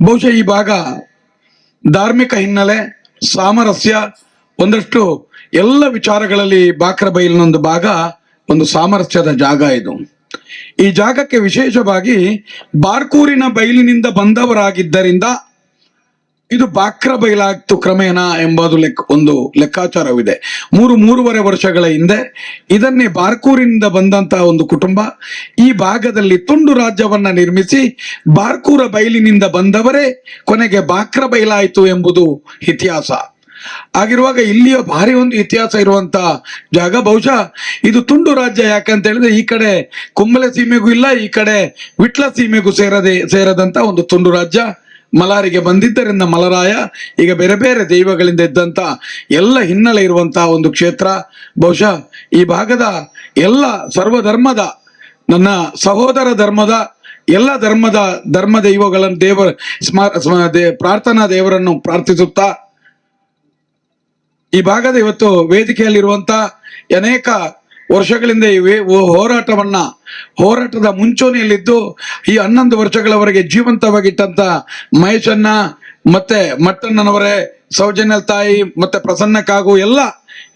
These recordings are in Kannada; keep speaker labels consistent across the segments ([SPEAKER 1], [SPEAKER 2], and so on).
[SPEAKER 1] ಬಹುಶಃ ಈ ಭಾಗ ಧಾರ್ಮಿಕ ಹಿನ್ನೆಲೆ, ಸಾಮರಸ್ಯ, ಒಂದಷ್ಟು ಎಲ್ಲ ವಿಚಾರಗಳಲ್ಲಿ ಬಾಕ್ರ ಬೈಲಿನೊಂದು ಭಾಗ ಒಂದು ಸಾಮರಸ್ಯದ ಜಾಗ ಇದು. ಈ ಜಾಗಕ್ಕೆ ವಿಶೇಷವಾಗಿ ಬಾರ್ಕೂರಿನ ಬೈಲಿನಿಂದ ಬಂದವರಾಗಿದ್ದರಿಂದ ಇದು ಬಾಕ್ರ ಬೈಲಾಗ್ತು ಕ್ರಮೇಣ ಎಂಬುದು ಲೆಕ್ಕ ಒಂದು ಲೆಕ್ಕಾಚಾರವಿದೆ. ಮೂರು ಮೂರುವರೆ ವರ್ಷಗಳ ಹಿಂದೆ ಇದನ್ನೇ ಬಾರ್ಕೂರಿನಿಂದ ಬಂದಂತಹ ಒಂದು ಕುಟುಂಬ ಈ ಭಾಗದಲ್ಲಿ ತುಂಡು ರಾಜ್ಯವನ್ನ ನಿರ್ಮಿಸಿ ಬಾರ್ಕೂರ ಬೈಲಿನಿಂದ ಬಂದವರೇ ಕೊನೆಗೆ ಬಾಕ್ರ ಬೈಲಾಯಿತು ಎಂಬುದು ಇತಿಹಾಸ. ಆಗಿರುವಾಗ ಇಲ್ಲಿಯ ಭಾರಿ ಒಂದು ಇತಿಹಾಸ ಇರುವಂತ ಜಾಗ. ಬಹುಶಃ ಇದು ತುಂಡು ರಾಜ್ಯ ಯಾಕಂತ ಹೇಳಿದ್ರೆ ಈ ಕಡೆ ಕುಂಬಳೆ ಸೀಮೆಗೂ ಇಲ್ಲ, ಈ ಕಡೆ ವಿಟ್ಲ ಸೀಮೆಗೂ ಸೇರದೆ, ಸೇರದಂತ ಒಂದು ತುಂಡು ರಾಜ್ಯ. ಮಲಾರಿಗೆ ಬಂದಿದ್ದರಿಂದ ಮಲರಾಯ, ಈಗ ಬೇರೆ ಬೇರೆ ದೈವಗಳಿಂದ ಇದ್ದಂತ ಎಲ್ಲ ಹಿನ್ನೆಲೆ ಇರುವಂತಹ ಒಂದು ಕ್ಷೇತ್ರ. ಬಹುಶಃ ಈ ಭಾಗದ ಎಲ್ಲ ಸರ್ವಧರ್ಮದ, ನನ್ನ ಸಹೋದರ ಧರ್ಮದ, ಎಲ್ಲ ಧರ್ಮದ ಧರ್ಮ ದೈವಗಳನ್ನು ದೇವರ ಸ್ಮ, ಸ್ಮ- ದೇ- ಪ್ರಾರ್ಥನಾ ದೇವರನ್ನು ಪ್ರಾರ್ಥಿಸುತ್ತಾ, ಈ ಭಾಗದ ಇವತ್ತು ವೇದಿಕೆಯಲ್ಲಿರುವಂತ ಅನೇಕ ವರ್ಷಗಳಿಂದ ಇವೆ. ಹೋರಾಟವನ್ನ, ಹೋರಾಟದ ಮುಂಚೂಣಿಯಲ್ಲಿದ್ದು ಈ ಹನ್ನೊಂದು ವರ್ಷಗಳವರೆಗೆ ಜೀವಂತವಾಗಿಟ್ಟಂತ ಮಹೇಶನ್ನ ಮತ್ತೆ ಮಟ್ಟಣ್ಣನವರೇ ಸೌಜನ್ಯ ತಾಯಿ, ಮತ್ತೆ ಪ್ರಸನ್ನ ಎಲ್ಲ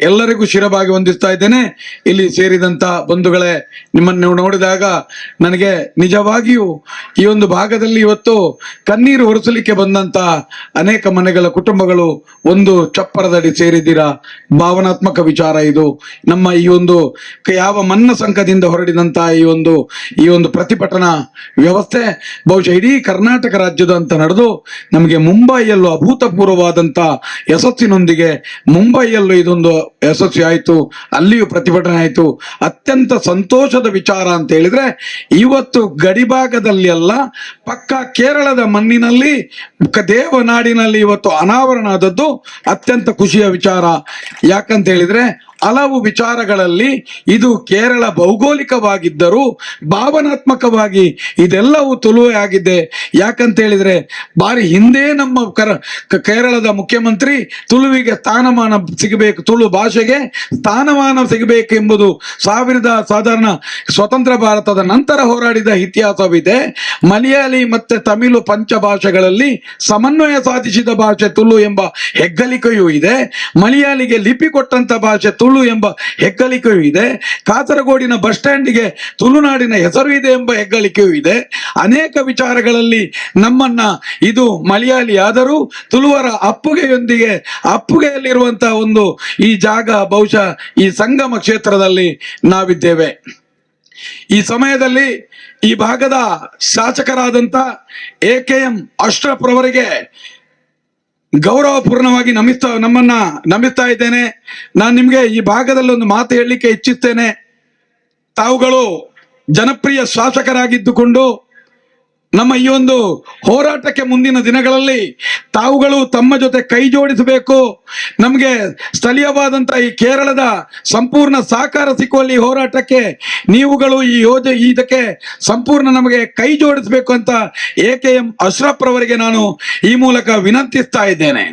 [SPEAKER 1] ಎಲ್ಲರಿಗೂ ಶಿರಭಾಗಿ ಹೊಂದಿಸ್ತಾ ಇದ್ದೇನೆ. ಇಲ್ಲಿ ಸೇರಿದಂತ ಬಂಧುಗಳೇ, ನಿಮ್ಮನ್ನು ನೋಡಿದಾಗ ನನಗೆ ನಿಜವಾಗಿಯೂ ಈ ಒಂದು ಭಾಗದಲ್ಲಿ ಇವತ್ತು ಕಣ್ಣೀರು ಹೊರಸಲಿಕ್ಕೆ ಬಂದಂತ ಅನೇಕ ಮನೆಗಳ ಕುಟುಂಬಗಳು ಒಂದು ಚಪ್ಪರದಡಿ ಸೇರಿದ್ದೀರಾ? ಭಾವನಾತ್ಮಕ ವಿಚಾರ ಇದು. ನಮ್ಮ ಈ ಒಂದು ಯಾವ ಮನ್ನ ಸಂಘದಿಂದ ಹೊರಡಿದಂತ ಈ ಒಂದು ಈ ಒಂದು ಪ್ರತಿಭಟನಾ ವ್ಯವಸ್ಥೆ ಬಹುಶಃ ಇಡೀ ಕರ್ನಾಟಕ ರಾಜ್ಯದ ಅಂತ ನಡೆದು ನಮಗೆ ಮುಂಬೈಯಲ್ಲೂ ಅಭೂತಪೂರ್ವವಾದಂತ ಯಶಸ್ಸಿನೊಂದಿಗೆ ಮುಂಬೈಯಲ್ಲೂ ಇದೊಂದು ಯಶಸ್ವಿ ಆಯಿತು, ಅಲ್ಲಿಯೂ ಪ್ರತಿಭಟನೆ ಆಯಿತು. ಅತ್ಯಂತ ಸಂತೋಷದ ವಿಚಾರ ಅಂತ ಹೇಳಿದ್ರೆ, ಇವತ್ತು ಗಡಿಭಾಗದಲ್ಲಿ ಅಲ್ಲ, ಪಕ್ಕ ಕೇರಳದ ಮಣ್ಣಿನಲ್ಲಿ ದೇವನಾಡಿನಲ್ಲಿ ಇವತ್ತು ಅನಾವರಣ ಆದದ್ದು ಅತ್ಯಂತ ಖುಷಿಯ ವಿಚಾರ. ಯಾಕಂತ ಹೇಳಿದ್ರೆ ಹಲವು ವಿಚಾರಗಳಲ್ಲಿ ಇದು ಕೇರಳ ಭೌಗೋಳಿಕವಾಗಿದ್ದರೂ ಭಾವನಾತ್ಮಕವಾಗಿ ಇದೆಲ್ಲವೂ ತುಳುವೆ ಆಗಿದೆ ಯಾಕಂತ ಹೇಳಿದ್ರೆ ಬಾರಿ ಹಿಂದೆ ನಮ್ಮ ಕೇರಳದ ಮುಖ್ಯಮಂತ್ರಿ ತುಳುವಿಗೆ ಸ್ಥಾನಮಾನ ಸಿಗಬೇಕು, ತುಳು ಭಾಷೆಗೆ ಸ್ಥಾನಮಾನ ಸಿಗಬೇಕು ಎಂಬುದು ಸಾವಿರದ ಸಾಧಾರಣ ಸ್ವತಂತ್ರ ಭಾರತದ ನಂತರ ಹೋರಾಡಿದ ಇತಿಹಾಸವಿದೆ. ಮಲಯಾಳಿ ಮತ್ತೆ ತಮಿಳು ಪಂಚ ಭಾಷೆಗಳಲ್ಲಿ ಸಮನ್ವಯ ಸಾಧಿಸಿದ ಭಾಷೆ ತುಳು ಎಂಬ ಹೆಗ್ಗಳಿಕೆಯೂ ಇದೆ. ಮಲಯಾಳಿಗೆ ಲಿಪಿ ಕೊಟ್ಟಂತ ಭಾಷೆ ತುಳು ಎಂಬ ಹೆಗ್ಗಳಿಕೆಯೂ ಇದೆ. ಕಾಸರಗೋಡಿನ ಬಸ್ ಸ್ಟ್ಯಾಂಡಿಗೆ ತುಳುನಾಡಿನ ಹೆಸರು ಇದೆ ಎಂಬ ಹೆಗ್ಗಳಿಕೆಯೂ ಇದೆ. ಅನೇಕ ವಿಚಾರಗಳಲ್ಲಿ ನಮ್ಮನ್ನ ಇದು ಮಲಯಾಳಿ ಆದರೂ ತುಳುವರ ಅಪ್ಪುಗೆಯೊಂದಿಗೆ ಅಪ್ಪುಗೆಯಲ್ಲಿರುವಂತಹ ಒಂದು ಈ ಜಾಗ ಬಹುಶಃ ಈ ಸಂಗಮ ಕ್ಷೇತ್ರದಲ್ಲಿ ನಾವಿದ್ದೇವೆ. ಈ ಸಮಯದಲ್ಲಿ ಈ ಭಾಗದ ಶಾಸಕರಾದಂತ ಎ ಕೆ ಎಂ ಅಶ್ರಫ್ ಗೌರವಪೂರ್ಣವಾಗಿ ನಮಿಸ್ತಾ, ನಮ್ಮನ್ನ ನಮಿಸ್ತಾ ಇದ್ದೇನೆ. ನಾನು ನಿಮ್ಗೆ ಈ ಭಾಗದಲ್ಲಿ ಒಂದು ಮಾತು ಹೇಳಲಿಕ್ಕೆ ಇಚ್ಛಿಸ್ತೇನೆ ತಾವುಗಳು ಜನಪ್ರಿಯ ಶಾಸಕರಾಗಿದ್ದುಕೊಂಡು ನಮ್ಮ ಈ ಒಂದು ಹೋರಾಟಕ್ಕೆ ಮುಂದಿನ ದಿನಗಳಲ್ಲಿ ತಾವುಗಳು ತಮ್ಮ ಜೊತೆ ಕೈ ಜೋಡಿಸಬೇಕು. ನಮಗೆ ಸ್ಥಳೀಯವಾದಂಥ ಈ ಕೇರಳದ ಸಂಪೂರ್ಣ ಸಹಕಾರ ಸಿಕ್ಕುವಲ್ಲಿ ಹೋರಾಟಕ್ಕೆ ನೀವುಗಳು ಈ ಯೋಜನೆ ಇದಕ್ಕೆ ಸಂಪೂರ್ಣ ನಮಗೆ ಕೈ ಜೋಡಿಸಬೇಕು ಅಂತ ಎ ಕೆ ಎಂ ಅಶ್ರಫ್ ರವರಿಗೆ ನಾನು ಈ ಮೂಲಕ ವಿನಂತಿಸ್ತಾ ಇದ್ದೇನೆ.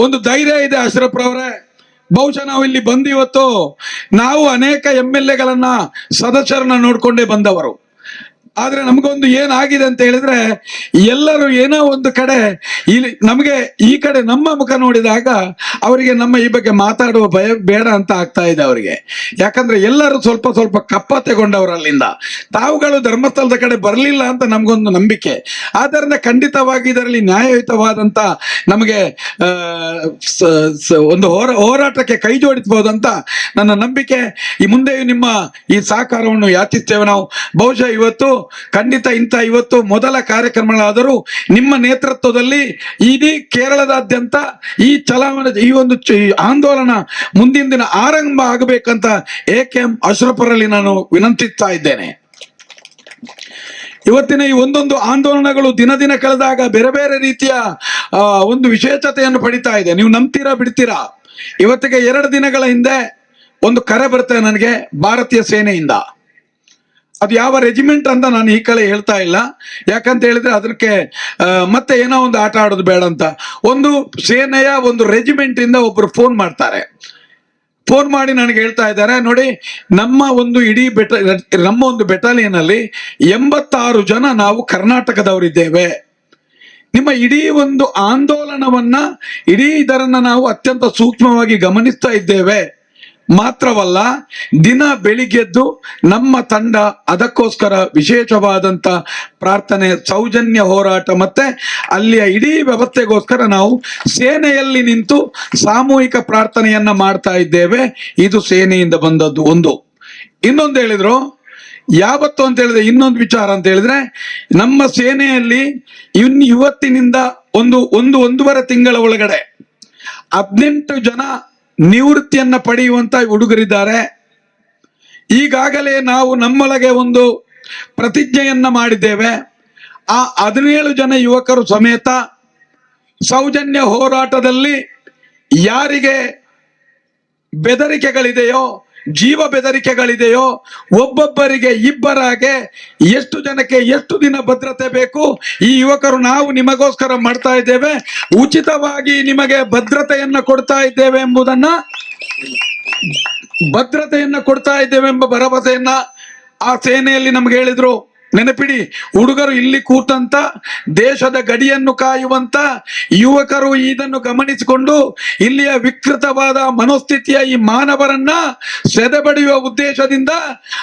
[SPEAKER 1] ಒಂದು ಧೈರ್ಯ ಇದೆ ಅಶ್ರಫ್ ರವರೇ. ಬಹುಶಃ ನಾವು ಇಲ್ಲಿ ಬಂದಿವತ್ತು ನಾವು ಅನೇಕ ಎಂ ಎಲ್ ಎಗಳನ್ನ ಸದಸ್ಯರನ್ನ ನೋಡ್ಕೊಂಡೇ ಬಂದವರು. ಆದ್ರೆ ನಮಗೊಂದು ಏನಾಗಿದೆ ಅಂತ ಹೇಳಿದ್ರೆ, ಎಲ್ಲರೂ ಏನೋ ಒಂದು ಕಡೆ ಇಲ್ಲಿ ನಮಗೆ ಈ ಕಡೆ ನಮ್ಮ ಮುಖ ನೋಡಿದಾಗ ಅವರಿಗೆ ನಮ್ಮ ಈ ಬಗ್ಗೆ ಮಾತಾಡುವ ಭಯ ಬೇಡ ಅಂತ ಆಗ್ತಾ ಇದೆ ಅವರಿಗೆ. ಯಾಕಂದ್ರೆ ಎಲ್ಲರೂ ಸ್ವಲ್ಪ ಸ್ವಲ್ಪ ಕಪ್ಪ ತಗೊಂಡವರು ಅಲ್ಲಿಂದ. ತಾವುಗಳು ಧರ್ಮಸ್ಥಳದ ಕಡೆ ಬರಲಿಲ್ಲ ಅಂತ ನಮಗೊಂದು ನಂಬಿಕೆ. ಆದ್ದರಿಂದ ಖಂಡಿತವಾಗಿ ಇದರಲ್ಲಿ ನ್ಯಾಯಯುತವಾದಂತ ನಮಗೆ ಒಂದು ಹೋರ, ಹೋರಾಟಕ್ಕೆ ಕೈ ಜೋಡಿಸಬಹುದಂತ ನನ್ನ ನಂಬಿಕೆ. ಈ ಮುಂದೆಯೂ ನಿಮ್ಮ ಈ ಸಹಕಾರವನ್ನು ಯಾಚಿಸ್ತೇವೆ ನಾವು. ಬಹುಶಃ ಇವತ್ತು ಖಂಡಿತ ಇಂಥ ಇವತ್ತು ಮೊದಲ ಕಾರ್ಯಕ್ರಮಗಳಾದರೂ ನಿಮ್ಮ ನೇತೃತ್ವದಲ್ಲಿ ಇಡೀ ಕೇರಳದಾದ್ಯಂತ ಈ ಚಲಾವಣೆ, ಈ ಒಂದು ಆಂದೋಲನ ಮುಂದಿನ ದಿನ ಆರಂಭ ಆಗಬೇಕಂತ ಎ ಕೆ ಎಂ ಅಶ್ರಫರಲ್ಲಿ ನಾನು ವಿನಂತಿಸ್ತಾ ಇದ್ದೇನೆ. ಇವತ್ತಿನ ಈ ಒಂದೊಂದು ಆಂದೋಲನಗಳು ದಿನ ದಿನ ಕಳೆದಾಗ ಬೇರೆ ಬೇರೆ ರೀತಿಯ ಒಂದು ವಿಶೇಷತೆಯನ್ನು ಪಡಿತಾ ಇದೆ. ನೀವು ನಂಬ್ತೀರಾ ಬಿಡ್ತೀರಾ? ಇವತ್ತಿಗೆ ಎರಡು ದಿನಗಳ ಹಿಂದೆ ಒಂದು ಕರೆ ಬರ್ತದೆ ನನಗೆ ಭಾರತೀಯ ಸೇನೆಯಿಂದ. ಅದು ಯಾವ ರೆಜಿಮೆಂಟ್ ಅಂತ ನಾನು ಈ ಕಡೆ ಹೇಳ್ತಾ ಇಲ್ಲ. ಯಾಕಂತ ಹೇಳಿದ್ರೆ ಅದಕ್ಕೆ ಮತ್ತೆ ಏನೋ ಒಂದು ಆಟ ಆಡೋದು ಬೇಡ ಅಂತ. ಒಂದು ಸೇನೆಯ ಒಂದು ರೆಜಿಮೆಂಟ್ ಇಂದ ಒಬ್ರು ಫೋನ್ ಮಾಡ್ತಾರೆ. ಫೋನ್ ಮಾಡಿ ನನಗೆ ಹೇಳ್ತಾ ಇದ್ದಾರೆ, ನೋಡಿ, ನಮ್ಮ ಒಂದು ಇಡೀ ಬೆಟ, ನಮ್ಮ ಒಂದು ಬೆಟಾಲಿಯನ್ ಅಲ್ಲಿ ಎಂಬತ್ತಾರು ಜನ ನಾವು ಕರ್ನಾಟಕದವರಿದ್ದೇವೆ. ನಿಮ್ಮ ಇಡೀ ಒಂದು ಆಂದೋಲನವನ್ನ, ಇಡೀ ಇದರನ್ನ ನಾವು ಅತ್ಯಂತ ಸೂಕ್ಷ್ಮವಾಗಿ ಗಮನಿಸ್ತಾ ಇದ್ದೇವೆ. ಮಾತ್ರವಲ್ಲ, ದಿನ ಬೆಳಿಗ್ಗೆದ್ದು ನಮ್ಮ ತಂಡ ಅದಕ್ಕೋಸ್ಕರ ವಿಶೇಷವಾದಂತ ಪ್ರಾರ್ಥನೆ, ಸೌಜನ್ಯ ಹೋರಾಟ ಮತ್ತೆ ಅಲ್ಲಿಯ ಇಡೀ ವ್ಯವಸ್ಥೆಗೋಸ್ಕರ ನಾವು ಸೇನೆಯಲ್ಲಿ ನಿಂತು ಸಾಮೂಹಿಕ ಪ್ರಾರ್ಥನೆಯನ್ನ ಮಾಡ್ತಾ ಇದ್ದೇವೆ. ಇದು ಸೇನೆಯಿಂದ ಬಂದದ್ದು ಒಂದು. ಇನ್ನೊಂದು ಹೇಳಿದ್ರು, ಯಾವತ್ತು ಅಂತ ಹೇಳಿದ್ರೆ ಇನ್ನೊಂದು ವಿಚಾರ ಅಂತ ಹೇಳಿದ್ರೆ, ನಮ್ಮ ಸೇನೆಯಲ್ಲಿ ಇನ್ ಇವತ್ತಿನಿಂದ ಒಂದು ಒಂದು, ಒಂದೂವರೆ ತಿಂಗಳ ಒಳಗಡೆ ಹದಿನೆಂಟು ಜನ ನಿವೃತ್ತಿಯನ್ನ ಪಡೆಯುವಂತ ಹುಡುಗರಿದ್ದಾರೆ. ಈಗಾಗಲೇ ನಾವು ನಮ್ಮೊಳಗೆ ಒಂದು ಪ್ರತಿಜ್ಞೆಯನ್ನ ಮಾಡಿದ್ದೇವೆ. ಆ ಹದಿನೇಳು ಜನ ಯುವಕರು ಸಮೇತ ಸೌಜನ್ಯ ಹೋರಾಟದಲ್ಲಿ ಯಾರಿಗೆ ಬೆದರಿಕೆಗಳಿದೆಯೋ ಜೀವ ಬೆದರಿಕೆಗಳಿದೆಯೋ ಒಬ್ಬೊಬ್ಬರಿಗೆ ಇಬ್ಬರಾಗೆ ಎಷ್ಟು ಜನಕ್ಕೆ ಎಷ್ಟು ದಿನ ಭದ್ರತೆ ಬೇಕು? ಈ ಯುವಕರು ನಾವು ನಿಮಗೋಸ್ಕರ ಮಾಡ್ತಾ ಇದ್ದೇವೆ. ಉಚಿತವಾಗಿ ನಿಮಗೆ ಭದ್ರತೆಯನ್ನ ಕೊಡ್ತಾ ಇದ್ದೇವೆ ಎಂಬುದನ್ನ ಭದ್ರತೆಯನ್ನ ಕೊಡ್ತಾ ಇದ್ದೇವೆ ಎಂಬ ಭರವಸೆಯನ್ನ ಆ ಸೇನೆಯಲ್ಲಿ ನಮ್ಗೆ ಹೇಳಿದ್ರು. ನೆನಪಿಡಿ, ಹುಡುಗರು ಇಲ್ಲಿ ಕೂತಂತ, ದೇಶದ ಗಡಿಯನ್ನು ಕಾಯುವಂತ ಯುವಕರು ಇದನ್ನು ಗಮನಿಸಿಕೊಂಡು ಇಲ್ಲಿಯ ವಿಕೃತವಾದ ಮನೋಸ್ಥಿತಿಯ ಈ ಮಾನವರನ್ನ ಸೆದೆಬಡಿಯುವ ಉದ್ದೇಶದಿಂದ